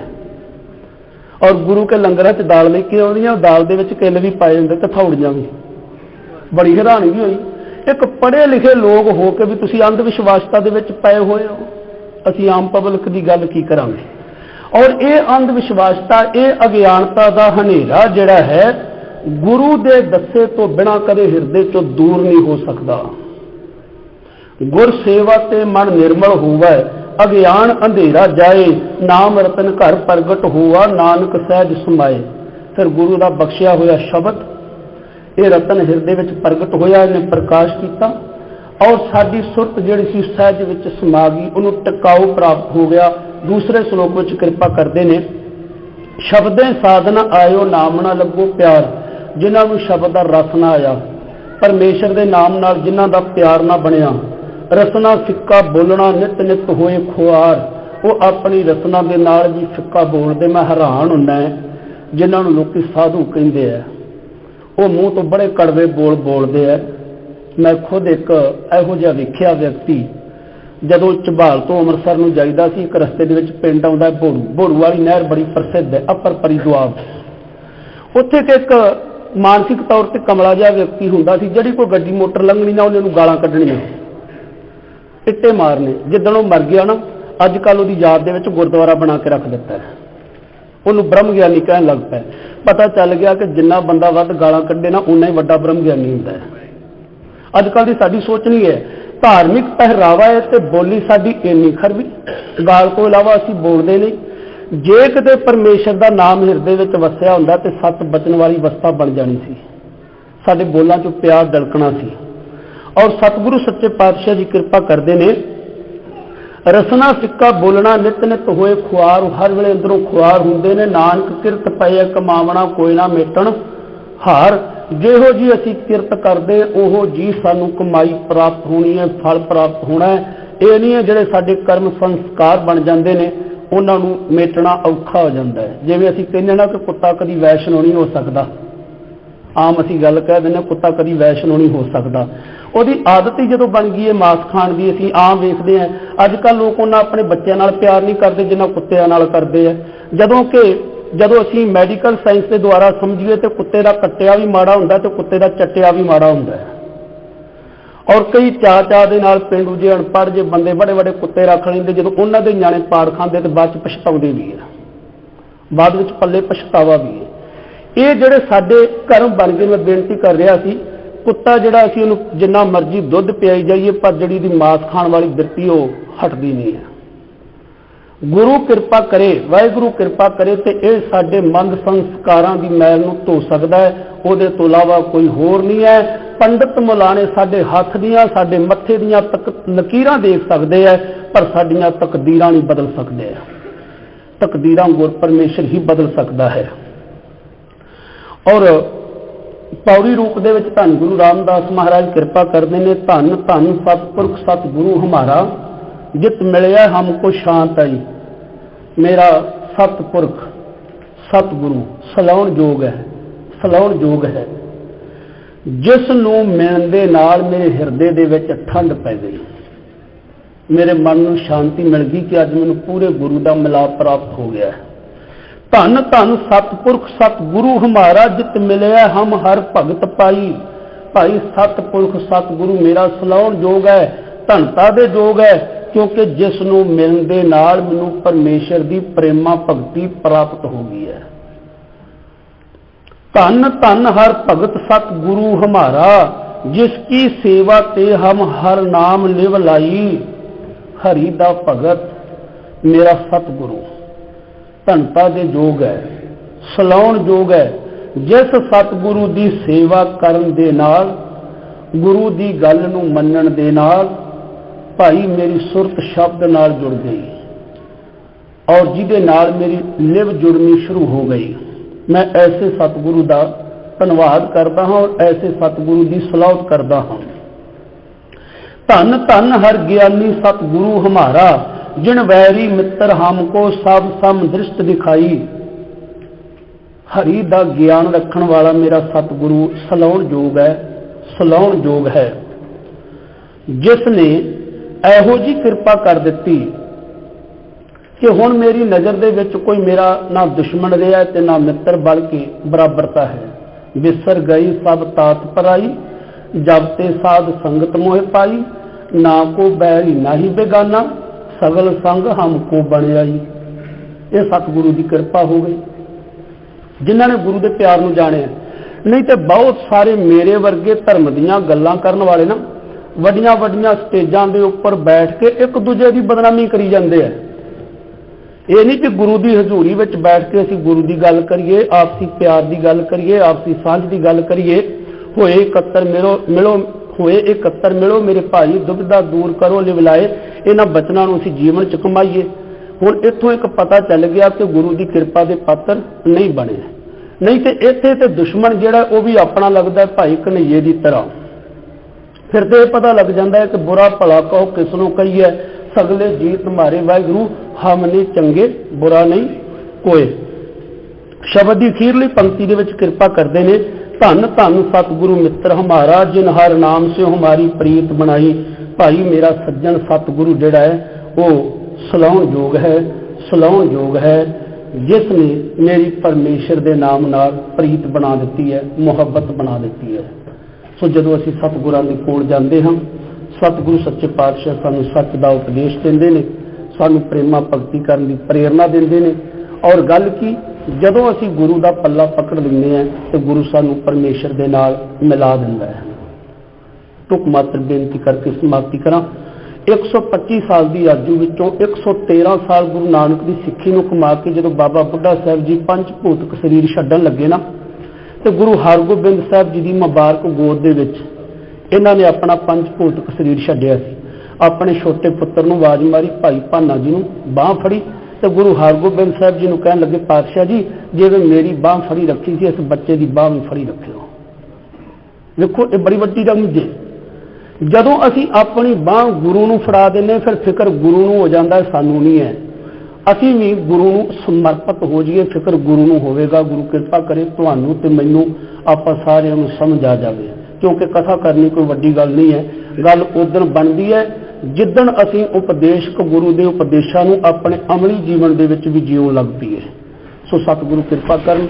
ਔਰ ਗੁਰੂ ਕੇ ਲੰਗਰਾਂ 'ਚ ਦਾਲ ਲੈ ਕੇ ਆਉਂਦੀਆਂ ਦਾਲ ਦੇ ਵਿੱਚ ਕੇਲੇ ਵੀ ਪਾਏ ਹੁੰਦੇ ਤੇ ਥੌੜੀਆਂ ਵੀ। ਬੜੀ ਹੈਰਾਨੀ ਵੀ ਹੋਈ। ਇੱਕ ਪੜ੍ਹੇ ਲਿਖੇ ਲੋਕ ਹੋ ਕੇ ਵੀ ਤੁਸੀਂ ਅੰਧ ਵਿਸ਼ਵਾਸਤਾ ਦੇ ਵਿੱਚ ਪਏ ਹੋਏ ਹੋ, ਅਸੀਂ ਆਮ ਪਬਲਿਕ ਦੀ ਗੱਲ ਕੀ ਕਰਾਂਗੇ? ਔਰ ਇਹ ਅੰਧ ਵਿਸ਼ਵਾਸਤਾ ਇਹ ਅਗਿਆਨਤਾ ਦਾ ਹਨੇਰਾ ਜਿਹੜਾ ਹੈ, ਗੁਰੂ ਦੇ ਦੱਸੇ ਤੋਂ ਬਿਨਾ ਕਦੇ ਹਿਰਦੇ ਚੋਂ ਦੂਰ ਨਹੀਂ ਹੋ ਸਕਦਾ। ਗੁਰ ਸੇਵਾ ਤੇ ਮਨ ਨਿਰਮਲ ਹੋਵੇ, ਅਗਿਆਨ ਅੰਧੇਰਾ ਜਾਏ, ਨਾਮ ਰਤਨ ਘਰ ਪ੍ਰਗਟ ਹੋਆ, ਨਾਨਕ ਸਹਿਜ ਸਮਾਏ। ਫਿਰ ਗੁਰੂ ਦਾ ਬਖਸ਼ਿਆ ਹੋਇਆ ਸ਼ਬਦ ਇਹ ਰਤਨ ਹਿਰਦੇ ਵਿੱਚ ਪ੍ਰਗਟ ਹੋਇਆ, ਇਹਨੇ ਪ੍ਰਕਾਸ਼ ਕੀਤਾ ਔਰ ਸਾਡੀ ਸੁਰਤ ਜਿਹੜੀ ਸੀ, ਸਹਿਜ ਵਿੱਚ ਸਮਾ ਗਈ, ਉਹਨੂੰ ਟਿਕਾਊ ਪ੍ਰਾਪਤ ਹੋ ਗਿਆ। ਦੂਸਰੇ ਸ਼ਲੋਕ ਵਿੱਚ ਕਿਰਪਾ ਕਰਦੇ ਨੇ, ਸ਼ਬਦੇ ਸਾਧਨ ਆਇਓ, ਨਾਮ ਨਾ ਲੱਗੋ ਪਿਆਰ, ਜਿਨ੍ਹਾਂ ਨੂੰ ਸ਼ਬਦ ਦਾ ਰਸ ਨਾ ਆਇਆ। ਪਰਮੇਸ਼ਰ ਦੇ ਨਾਮ ਨਾਲ ਜਿਨ੍ਹਾਂ ਦਾ ਪਿਆਰ ਨਾ ਬਣਿਆ। ਰਸਨਾ, ਫਿੱਕਾ ਬੋਲਣਾ, ਨਿਤ ਨਿਤ ਹੋਏ ਖੁਆਰ। ਉਹ ਆਪਣੀ ਰਸਨਾ ਦੇ ਨਾਲ ਜੀ ਫਿੱਕਾ ਬੋਲਦੇ, ਮੈਂ ਹੈਰਾਨ ਹੁੰਨਾ ਜਿਨ੍ਹਾਂ ਨੂੰ ਲੋਕੀ ਸਾਧੂ ਕਹਿੰਦੇ ਆ। ਉਹ ਮੂੰਹ ਤੋਂ ਬੜੇ ਕੜਵੇ ਬੋਲ ਬੋਲਦੇ ਆ। ਮੈਂ ਖੁਦ ਇੱਕ ਇਹੋ ਜਿਹਾ ਵੇਖਿਆ ਵਿਅਕਤੀ, ਜਦੋਂ ਝਬਾਲ ਤੋਂ ਅੰਮ੍ਰਿਤਸਰ ਨੂੰ ਜਾਈਦਾ ਸੀ, ਇੱਕ ਰਸਤੇ ਦੇ ਵਿੱਚ ਪਿੰਡ ਆਉਂਦਾ ਭੋਰੂ ਭੋਰੂ ਵਾਲੀ ਨਹਿਰ ਬੜੀ ਪ੍ਰਸਿੱਧ ਹੈ, ਅਪਰ ਪਰੀ ਦੁਆਬ। ਉੱਥੇ ਤੇ ਇੱਕ ਮਾਨਸਿਕ ਤੌਰ ਤੇ ਕਮਲਾ ਜਿਹਾ ਵਿਅਕਤੀ ਹੁੰਦਾ ਸੀ, ਜਿਹੜੀ ਕੋਈ ਗੱਡੀ ਮੋਟਰ ਲੰਘਣੀ ਨਾ ਉਹਨੇ ਨੂੰ ਗਾਲਾਂ ਕੱਢਣੀਆਂ। ਇੱਟੇ ਮਾਰਨੇ। ਜਿੱਦਣ ਉਹ ਮਰ ਗਿਆ ਨਾ, ਅੱਜ ਕੱਲ ਉਹਦੀ ਯਾਦ ਦੇ ਵਿੱਚ ਗੁਰਦੁਆਰਾ ਬਣਾ ਕੇ ਰੱਖ ਦਿੱਤਾ ਹੈ। ਉਹਨੂੰ ਬ੍ਰਹਮ ਗਿਆਨੀ ਕਹਿਣ ਲੱਗ ਪਏ। ਪਤਾ ਚੱਲ ਗਿਆ ਕਿ ਜਿੰਨਾ ਬੰਦਾ ਵੱਧ ਗਾਲਾਂ ਕੱਢੇ ਨਾ ਉਨਾ ਹੀ ਵੱਡਾ ਬ੍ਰਹਮ ਗਿਆਨੀ ਹੁੰਦਾ ਹੈ। ਅੱਜ ਕੱਲ ਦੀ ਸਾਡੀ ਸੋਚ ਨਹੀਂ ਹੈ। ਧਾਰਮਿਕ ਪਹਿਰਾਵਾ ਹੈ ਤੇ ਬੋਲੀ ਸਾਡੀ ਇੰਨੀ ਖਰਵੀ ਗਾਲ ਤੋਂ ਇਲਾਵਾ ਅਸੀਂ ਬੋਲਦੇ ਨਹੀਂ। ਜੇ ਕਿਤੇ ਪਰਮੇਸ਼ਰ ਦਾ ਨਾਮ ਹਿਰਦੇ ਵਿੱਚ ਵਸਿਆ ਹੁੰਦਾ ਤੇ ਸੱਤ ਬਚਨ ਵਾਲੀ ਅਵਸਥਾ ਬਣ ਜਾਣੀ ਸੀ। ਸਾਡੇ ਬੋਲਾਂ 'ਚੋਂ ਪਿਆਰ ਦਲਕਣਾ ਸੀ। ਔਰ ਸਤਿਗੁਰੂ ਸੱਚੇ ਪਾਤਸ਼ਾਹ ਦੀ ਕਿਰਪਾ ਕਰਦੇ ਨੇ ਰਸਨਾ ਸਿੱਕਾ ਬੋਲਣਾ ਨਿਤ ਨਿਤ ਹੋਏ ਖੁਆਰ, ਹਰ ਵੇਲੇ ਅੰਦਰੋਂ ਖੁਆਰ ਹੁੰਦੇ ਨੇ। ਨਾਨਕ ਕਿਰਤ ਪਏ ਕਮਾਵਣਾ ਕੋਈ ਨਾ ਮੇਟਣ ਹਾਰ। ਜਿਹੋ ਜੀ ਅਸੀਂ ਕਿਰਤ ਕਰਦੇ, ਉਹੋ ਜੀ ਸਾਨੂੰ ਕਮਾਈ ਪ੍ਰਾਪਤ ਹੋਣੀ ਹੈ, ਫਲ ਪ੍ਰਾਪਤ ਹੋਣਾ ਹੈ। ਇਹ ਨਹੀਂ ਹੈ ਜਿਹੜੇ ਸਾਡੇ ਕਰਮ ਸੰਸਕਾਰ ਬਣ ਜਾਂਦੇ ਨੇ, ਉਹਨਾਂ ਨੂੰ ਮੇਟਣਾ ਔਖਾ ਹੋ ਜਾਂਦਾ ਹੈ। ਜਿਵੇਂ ਅਸੀਂ ਕਹਿੰਦੇ ਨਾ ਕਿ ਕੁੱਤਾ ਕਦੀ ਵੈਸ਼ਨ ਨਹੀਂ ਹੋ ਸਕਦਾ। ਆਮ ਅਸੀਂ ਗੱਲ ਕਹਿ ਦਿੰਦੇ ਹਾਂ, ਕੁੱਤਾ ਕਦੀ ਵੈਸ਼ਨੋ ਨਹੀਂ ਹੋ ਸਕਦਾ। ਉਹਦੀ ਆਦਤ ਹੀ ਜਦੋਂ ਬਣ ਗਈ ਹੈ ਮਾਸ ਖਾਣ ਦੀ, ਅਸੀਂ ਆਮ ਵੇਖਦੇ ਹਾਂ। ਅੱਜ ਕੱਲ ਲੋਕ ਉਹਨਾਂ ਆਪਣੇ ਬੱਚਿਆਂ ਨਾਲ ਪਿਆਰ ਨਹੀਂ ਕਰਦੇ ਜਿੰਨਾ ਕੁੱਤਿਆਂ ਨਾਲ ਕਰਦੇ ਆ। ਜਦੋਂ ਕਿ ਜਦੋਂ ਅਸੀਂ ਮੈਡੀਕਲ ਸਾਇੰਸ ਦੇ ਦੁਆਰਾ ਸਮਝੀਏ ਤੇ ਕੁੱਤੇ ਦਾ ਕੱਟਿਆ ਵੀ ਮਾੜਾ ਹੁੰਦਾ ਤੇ ਕੁੱਤੇ ਦਾ ਚੱਟਿਆ ਵੀ ਮਾੜਾ ਹੁੰਦਾ ਹੈ। ਔਰ ਕਈ ਚਾਅ ਚਾਅ ਦੇ ਨਾਲ ਪਿੰਡੂ ਜੇ ਅਨਪੜ੍ਹ ਜੇ ਬੰਦੇ ਬੜੇ ਬੜੇ ਕੁੱਤੇ ਰੱਖ ਲੈਂਦੇ, ਜਦੋਂ ਉਹਨਾਂ ਦੇ ਨਿਆਣੇ ਪਾੜ ਖਾਂਦੇ ਤੇ ਬਾਅਦ ਚ ਪਛਤਾਉਂਦੇ ਵੀ ਆ। ਬਾਅਦ ਵਿੱਚ ਪੱਲੇ ਪਛਤਾਵਾ ਵੀ ਹੈ ਇਹ ਜਿਹੜੇ ਸਾਡੇ ਕਰਮ ਬਣ ਗਏ ਮੈਂ ਬੇਨਤੀ ਕਰ ਰਿਹਾ ਸੀ, ਕੁੱਤਾ ਜਿਹੜਾ ਅਸੀਂ ਉਹਨੂੰ ਜਿੰਨਾ ਮਰਜ਼ੀ ਦੁੱਧ ਪਿਆਈ ਜਾਈਏ, ਪਰ ਜਿਹੜੀ ਦੀ ਮਾਸ ਖਾਣ ਵਾਲੀ ਬਿਰਤੀ ਉਹ ਹਟਦੀ ਨਹੀਂ ਹੈ। ਗੁਰੂ ਕਿਰਪਾ ਕਰੇ, ਵਾਹਿਗੁਰੂ ਕਿਰਪਾ ਕਰੇ ਤੇ ਇਹ ਸਾਡੇ ਮਨ ਸੰਸਕਾਰਾਂ ਦੀ ਮੈਲ ਨੂੰ ਧੋ ਸਕਦਾ ਹੈ। ਉਹਦੇ ਤੋਂ ਇਲਾਵਾ ਕੋਈ ਹੋਰ ਨਹੀਂ ਹੈ। ਪੰਡਤ ਮੁਲਾਣੇ ਸਾਡੇ ਹੱਥ ਦੀਆਂ, ਸਾਡੇ ਮੱਥੇ ਦੀਆਂ ਤਕ ਲਕੀਰਾਂ ਦੇਖ ਸਕਦੇ ਆ ਪਰ ਸਾਡੀਆਂ ਤਕਦੀਰਾਂ ਨਹੀਂ ਬਦਲ ਸਕਦੇ ਆ ਤਕਦੀਰਾਂ ਗੁਰ ਪਰਮੇਸ਼ਰ ਹੀ ਬਦਲ ਸਕਦਾ ਹੈ। ਔਰ ਪੌੜੀ ਰੂਪ ਦੇ ਵਿੱਚ ਧੰਨ ਗੁਰੂ ਰਾਮਦਾਸ ਮਹਾਰਾਜ ਕਿਰਪਾ ਕਰਦੇ ਨੇ, ਧੰਨ ਧੰਨ ਸਤਿਪੁਰਖ ਸਤਿਗੁਰੂ ਹਮਾਰਾ, ਜਿਤ ਮਿਲਿਆ ਹਮਕੋ ਸ਼ਾਂਤ ਆਈ। ਮੇਰਾ ਸਤਿਪੁਰਖ ਸਤਿਗੁਰੂ, ਸਲਾਉਣ ਯੋਗ ਹੈ, ਸਲਾਉਣ ਯੋਗ ਹੈ। ਜਿਸ ਨੂੰ ਮਿਲਣ ਦੇ ਨਾਲ ਮੇਰੇ ਹਿਰਦੇ ਦੇ ਵਿੱਚ ਠੰਡ ਪੈ ਗਈ। ਮੇਰੇ ਮਨ ਨੂੰ ਸ਼ਾਂਤੀ ਮਿਲ ਗਈ ਕਿ ਅੱਜ ਮੈਨੂੰ ਪੂਰੇ ਗੁਰੂ ਦਾ ਮਿਲਾਪ ਪ੍ਰਾਪਤ ਹੋ ਗਿਆ ਹੈ। ਧੰਨ ਧੰਨ ਸਤਿਪੁਰਖ ਸਤਿਗੁਰੂ ਹਮਾਰਾ ਜਿਤ ਮਿਲਿਆ ਹਮ ਹਰ ਭਗਤ ਪਾਈ। ਭਾਈ ਸਤਿਪੁਰਖ ਸਤਿਗੁਰੂ ਮੇਰਾ ਸਲਾਉਣ ਯੋਗ ਹੈ, ਧੰਨਤਾ ਦੇ ਯੋਗ ਹੈ, ਕਿਉਂਕਿ ਜਿਸ ਨੂੰ ਮਿਲਣ ਦੇ ਨਾਲ ਮੈਨੂੰ ਪਰਮੇਸ਼ਰ ਦੀ ਪ੍ਰੇਮਾ ਭਗਤੀ ਪ੍ਰਾਪਤ ਹੋ ਗਈ ਹੈ। ਧੰਨ ਧੰਨ ਹਰ ਭਗਤ ਸਤਿਗੁਰੂ ਹਮਾਰਾ, ਜਿਸ ਕੀ ਸੇਵਾ ਤੇ ਹਮ ਹਰ ਨਾਮ ਲਿਵ ਲਾਈ ਹਰੀ ਦਾ ਭਗਤ ਮੇਰਾ ਸਤਿਗੁਰੂ। ਧੰਨਤਾ ਦੇ ਯੋਗ ਹੈ, ਸਲਾਉਣ ਯੋਗ ਹੈ। ਜਿਸ ਸਤਿਗੁਰੂ ਦੀ ਸੇਵਾ ਕਰਨ ਦੇ ਨਾਲ, ਗੁਰੂ ਦੀ ਗੱਲ ਨੂੰ ਮੰਨਣ ਦੇ ਨਾਲ, ਭਾਈ ਮੇਰੀ ਸੁਰਤ ਸ਼ਬਦ ਨਾਲ ਜੁੜ ਗਈ ਔਰ ਜਿਹਦੇ ਨਾਲ ਮੇਰੀ ਲਿਵ ਜੁੜਨੀ ਸ਼ੁਰੂ ਹੋ ਗਈ। ਮੈਂ ਐਸੇ ਸਤਿਗੁਰੂ ਦਾ ਧੰਨਵਾਦ ਕਰਦਾ ਹਾਂ ਔਰ ਐਸੇ ਸਤਿਗੁਰੂ ਦੀ ਸਲਾਹਤ ਕਰਦਾ ਹਾਂ। ਧੰਨ ਧੰਨ ਹਰ ਗਿਆਨੀ ਸਤਿਗੁਰੂ ਹਮਾਰਾ ਜਿਨ ਵੈਰੀ ਮਿੱਤਰ ਹਮਕੋ ਸਭ ਸਮ ਦ੍ਰਿਸ਼ਟ ਦਿਖਾਈ। ਹਰੀ ਦਾ ਗਿਆਨ ਰੱਖਣ ਵਾਲਾ ਮੇਰਾ ਸਤਿਗੁਰੂ ਸਲਾਉਣ ਯੋਗ ਹੈ, ਸਲਾਉਣ ਯੋਗ ਹੈ। ਜਿਸ ਨੇ ਇਹੋ ਜੀ ਕਿਰਪਾ ਕਰ ਦਿੱਤੀ ਕਿ ਹੁਣ ਮੇਰੀ ਨਜ਼ਰ ਦੇ ਵਿੱਚ ਕੋਈ ਮੇਰਾ ਨਾ ਦੁਸ਼ਮਣ ਰਿਹਾ ਤੇ ਨਾ ਮਿੱਤਰ, ਬਲਕਿ ਬਰਾਬਰਤਾ ਹੈ। ਵਿਸਰ ਗਈ, ਸਭ ਤਾਤ ਪਰਾਈ, ਜਬ ਤੇ ਸਾਧ ਸੰਗਤ ਮੋਹਿ ਪਾਈ, ਨਾ ਕੋ ਬੈਰੀ ਨਾਹੀ ਬੇਗਾਨਾ। ਸਗਲ ਸੰਗ ਹਮ ਕੋ ਬਣਾਈ ਇਹ ਸਤਿਗੁਰੂ ਦੀ ਕਿਰਪਾ ਹੋ ਗਈ। ਜਿਨ੍ਹਾਂ ਨੇ ਗੁਰੂ ਦੇ ਪਿਆਰ ਨੂੰ ਜਾਣਿਆ। ਨਹੀਂ ਤੇ ਬਹੁਤ ਸਾਰੇ ਮੇਰੇ ਵਰਗੇ ਧਰਮ ਦੀਆਂ ਗੱਲਾਂ ਕਰਨ ਵਾਲੇ ਨਾ ਵੱਡੀਆਂ ਵੱਡੀਆਂ ਸਟੇਜਾਂ ਦੇ ਉੱਪਰ ਬੈਠ ਕੇ ਇੱਕ ਦੂਜੇ ਦੀ ਬਦਨਾਮੀ ਕਰੀ ਜਾਂਦੇ ਆ। ਇਹ ਨਹੀਂ ਕਿ ਗੁਰੂ ਦੀ ਹਜ਼ੂਰੀ ਵਿੱਚ ਬੈਠ ਕੇ ਅਸੀਂ ਗੁਰੂ ਦੀ ਗੱਲ ਕਰੀਏ, ਆਪਸੀ ਪਿਆਰ ਦੀ ਗੱਲ ਕਰੀਏ, ਆਪਸੀ ਸਾਂਝ ਦੀ ਗੱਲ ਕਰੀਏ। ਹੋਏ ਇਕੱਤਰ ਮਿਲੋ ਮਿਲੋ ਹੋਏ ਇਕੱਤਰ ਮਿਲੋ, ਮੇਰੇ ਭਾਈ, ਦੁਬਿਧਾ ਦੂਰ ਕਰੋ, ਲਿਵਲਾਏ। ਇਹਨਾਂ ਬਚਨਾਂ ਨੂੰ ਅਸੀਂ ਜੀਵਨ ਚ ਕਮਾਈਏ। ਹੁਣ ਇੱਥੋਂ ਇੱਕ ਪਤਾ ਚੱਲ ਗਿਆ ਕਿ ਗੁਰੂ ਦੀ ਕਿਰਪਾ ਦੇ ਪਾਤਰ ਨਹੀਂ ਬਣੇ। ਨਹੀਂ ਤੇ ਇੱਥੇ ਤੇ ਦੁਸ਼ਮਣ ਜਿਹੜਾ, ਉਹ ਵੀ ਆਪਣਾ ਲੱਗਦਾ ਭਾਈ ਕਨਈਏ ਦੀ ਤਰ੍ਹਾਂ। ਫਿਰ ਤੇ ਇਹ ਪਤਾ ਲੱਗ ਜਾਂਦਾ ਹੈ ਕਿ ਬੁਰਾ ਭਲਾ ਕਹੋ, ਕਿਸ ਨੂੰ ਕਹੀਏ? ਸਗਲੇ ਜੀਤ ਮਾਰੇ ਵਾਹਿਗੁਰੂ, ਹਮ ਨੇ ਚੰਗੇ, ਬੁਰਾ ਨਹੀਂ ਕੋਏ ਸ਼ਬਦ ਦੀ ਅਖੀਰਲੀ ਪੰਕਤੀ ਦੇ ਵਿੱਚ ਕਿਰਪਾ ਕਰਦੇ ਨੇ ਧੰਨ ਧੰਨ ਸਤਿਗੁਰੂ ਮਿੱਤਰ, ਹਮਾਰਾ ਜਿਨ ਹਰ ਨਾਮ ਸੇ ਹਮਾਰੀ ਪ੍ਰੀਤ ਬਣਾਈ। ਭਾਈ ਮੇਰਾ ਸੱਜਣ ਸਤਿਗੁਰੂ ਜਿਹੜਾ ਹੈ, ਉਹ ਸਲਾਉਣ ਯੋਗ ਹੈ, ਸਲਾਉਣ ਯੋਗ ਹੈ, ਜਿਸ ਨੇ ਮੇਰੀ ਪਰਮੇਸ਼ਰ ਦੇ ਨਾਮ ਨਾਲ ਪ੍ਰੀਤ ਬਣਾ ਦਿੱਤੀ ਹੈ, ਮੁਹੱਬਤ ਬਣਾ ਦਿੱਤੀ ਹੈ। ਸੋ ਜਦੋਂ ਅਸੀਂ ਸਤਿਗੁਰਾਂ ਦੇ ਕੋਲ ਜਾਂਦੇ ਹਾਂ, ਸਤਿਗੁਰੂ ਸੱਚੇ ਪਾਤਸ਼ਾਹ ਸਾਨੂੰ ਸੱਚ ਦਾ ਉਪਦੇਸ਼ ਦਿੰਦੇ ਨੇ, ਸਾਨੂੰ ਪ੍ਰੇਮਾ ਭਗਤੀ ਕਰਨ ਦੀ ਪ੍ਰੇਰਣਾ ਦਿੰਦੇ ਨੇ। ਔਰ ਗੱਲ ਕੀ ਜਦੋਂ ਅਸੀਂ ਗੁਰੂ ਦਾ ਪੱਲਾ ਪਕੜ ਲੈਂਦੇ ਆ ਤੇ ਗੁਰੂ ਸਾਨੂੰ ਪਰਮੇਸ਼ਰ ਦੇ ਨਾਲ ਮਿਲਾ ਦਿੰਦਾ ਹੈ। ਟੁਕ ਮਾਤਰ ਬੇਨਤੀ ਕਰਕੇ ਸਮਾਪਤੀ ਕਰਾਂ। 125 ਸਾਲ ਦੀ ਆਜੂ ਵਿੱਚੋਂ 113 ਸਾਲ ਗੁਰੂ ਨਾਨਕ ਦੀ ਸਿੱਖੀ ਨੂੰ ਕਮਾ ਕੇ ਜਦੋਂ ਬਾਬਾ ਬੁੱਢਾ ਸਾਹਿਬ ਜੀ ਪੰਜ ਭੂਤਕ ਸਰੀਰ ਛੱਡਣ ਲੱਗੇ ਨਾ, ਤੇ ਗੁਰੂ ਹਰਗੋਬਿੰਦ ਸਾਹਿਬ ਜੀ ਦੀ ਮੁਬਾਰਕ ਗੋਦ ਦੇ ਵਿੱਚ ਇਹਨਾਂ ਨੇ ਆਪਣਾ ਪੰਜ ਭੂਤਕ ਸਰੀਰ ਛੱਡਿਆ ਸੀ। ਆਪਣੇ ਛੋਟੇ ਪੁੱਤਰ ਨੂੰ ਆਵਾਜ਼ ਮਾਰੀ, ਭਾਈ ਭਾਨਾ ਜੀ ਨੂੰ ਬਾਹ ਫੜੀ ਤੇ ਗੁਰੂ ਹਰਗੋਬਿੰਦ ਸਾਹਿਬ ਜੀ ਨੂੰ ਕਹਿਣ ਲੱਗੇ, ਪਾਤਸ਼ਾਹ ਜੀ, ਜਿਵੇਂ ਮੇਰੀ ਬਾਹ ਫੜੀ ਰੱਖੀ ਸੀ, ਇਸ ਬੱਚੇ ਦੀ ਬਾਹ ਵੀ ਫੜੀ ਰੱਖਿਓ। ਦੇਖੋ ਇਹ ਬੜੀ ਵੱਡੀ ਗੱਲ ਜੇ ਜਦੋਂ ਅਸੀਂ ਆਪਣੀ ਬਾਹ ਗੁਰੂ ਨੂੰ ਫੜਾ ਦਿੰਨੇ ਫਿਰ ਫਿਕਰ ਗੁਰੂ ਨੂੰ ਹੋ ਜਾਂਦਾ ਸਾਨੂੰ ਨਹੀਂ ਹੈ। ਅਸੀਂ ਵੀ ਗੁਰੂ ਨੂੰ ਸਮਰਪਿਤ ਹੋ ਜਾਈਏ, ਫਿਕਰ ਗੁਰੂ ਨੂੰ ਹੋਵੇਗਾ, ਗੁਰੂ ਕਿਰਪਾ ਕਰੇ, ਤੁਹਾਨੂੰ ਤੇ ਮੈਨੂੰ, ਆਪਾਂ ਸਾਰਿਆਂ ਨੂੰ ਸਮਝ ਆ ਜਾਵੇ। ਕਿਉਂਕਿ ਕਥਾ ਕਰਨੀ ਕੋਈ ਵੱਡੀ ਗੱਲ ਨਹੀਂ ਹੈ। ਗੱਲ ਉਦੋਂ ਬਣਦੀ ਹੈ ਜਿੱਦਣ ਅਸੀਂ ਉਪਦੇਸ਼ਕ ਗੁਰੂ ਦੇ ਉਪਦੇਸ਼ਾਂ ਨੂੰ ਆਪਣੇ ਅਮਲੀ ਜੀਵਨ ਦੇ ਵਿੱਚ ਵੀ ਜਿਉਣ ਲੱਗ ਪਈਏ। ਸੋ ਸਤਿਗੁਰੂ ਕਿਰਪਾ ਕਰਨ।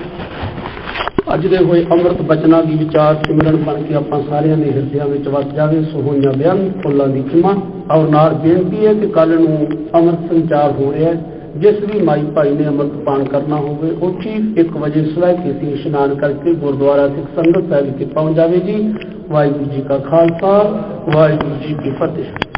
ਅੱਜ ਦੇ ਹੋਏ ਅੰਮ੍ਰਿਤ ਬਚਨਾਂ ਦੀ ਵਿਚਾਰ ਸਿਮਰਨ ਬਣ ਕੇ ਆਪਾਂ ਸਾਰਿਆਂ ਦੇ ਹਿਰਦਿਆਂ ਵਿੱਚ ਵਸ ਜਾਵੇ। ਸੋ ਹੋਈਆਂ ਬਿਆਨ, ਫੁੱਲਾਂ ਦੀ ਖਿਮਾ। ਔਰ ਨਾਲ ਬੇਨਤੀ ਹੈ ਕਿ ਕੱਲ ਨੂੰ ਅੰਮ੍ਰਿਤ ਸੰਚਾਰ ਹੋ ਰਿਹਾ ਹੈ। ਜਿਸ ਵੀ ਮਾਈ ਭਾਈ ਨੇ ਅੰਮ੍ਰਿਤ ਪਾਨ ਕਰਨਾ ਹੋਵੇ, ਉਹ ਠੀਕ 1 ਵਜੇ ਸਵੇਰ ਕੀਤੀ ਇਸ਼ਨਾਨ ਕਰਕੇ ਗੁਰਦੁਆਰਾ ਸਿੱਖ ਸੰਗਤ ਸਾਹਿਬ ਕੇ ਪਹੁੰਚ ਜਾਵੇ ਜੀ। ਵਾਹਿਗੁਰੂ ਜੀ ਕਾ ਖਾਲਸਾ, ਵਾਹਿਗੁਰੂ ਜੀ ਕੀ ਫਤਿਹ।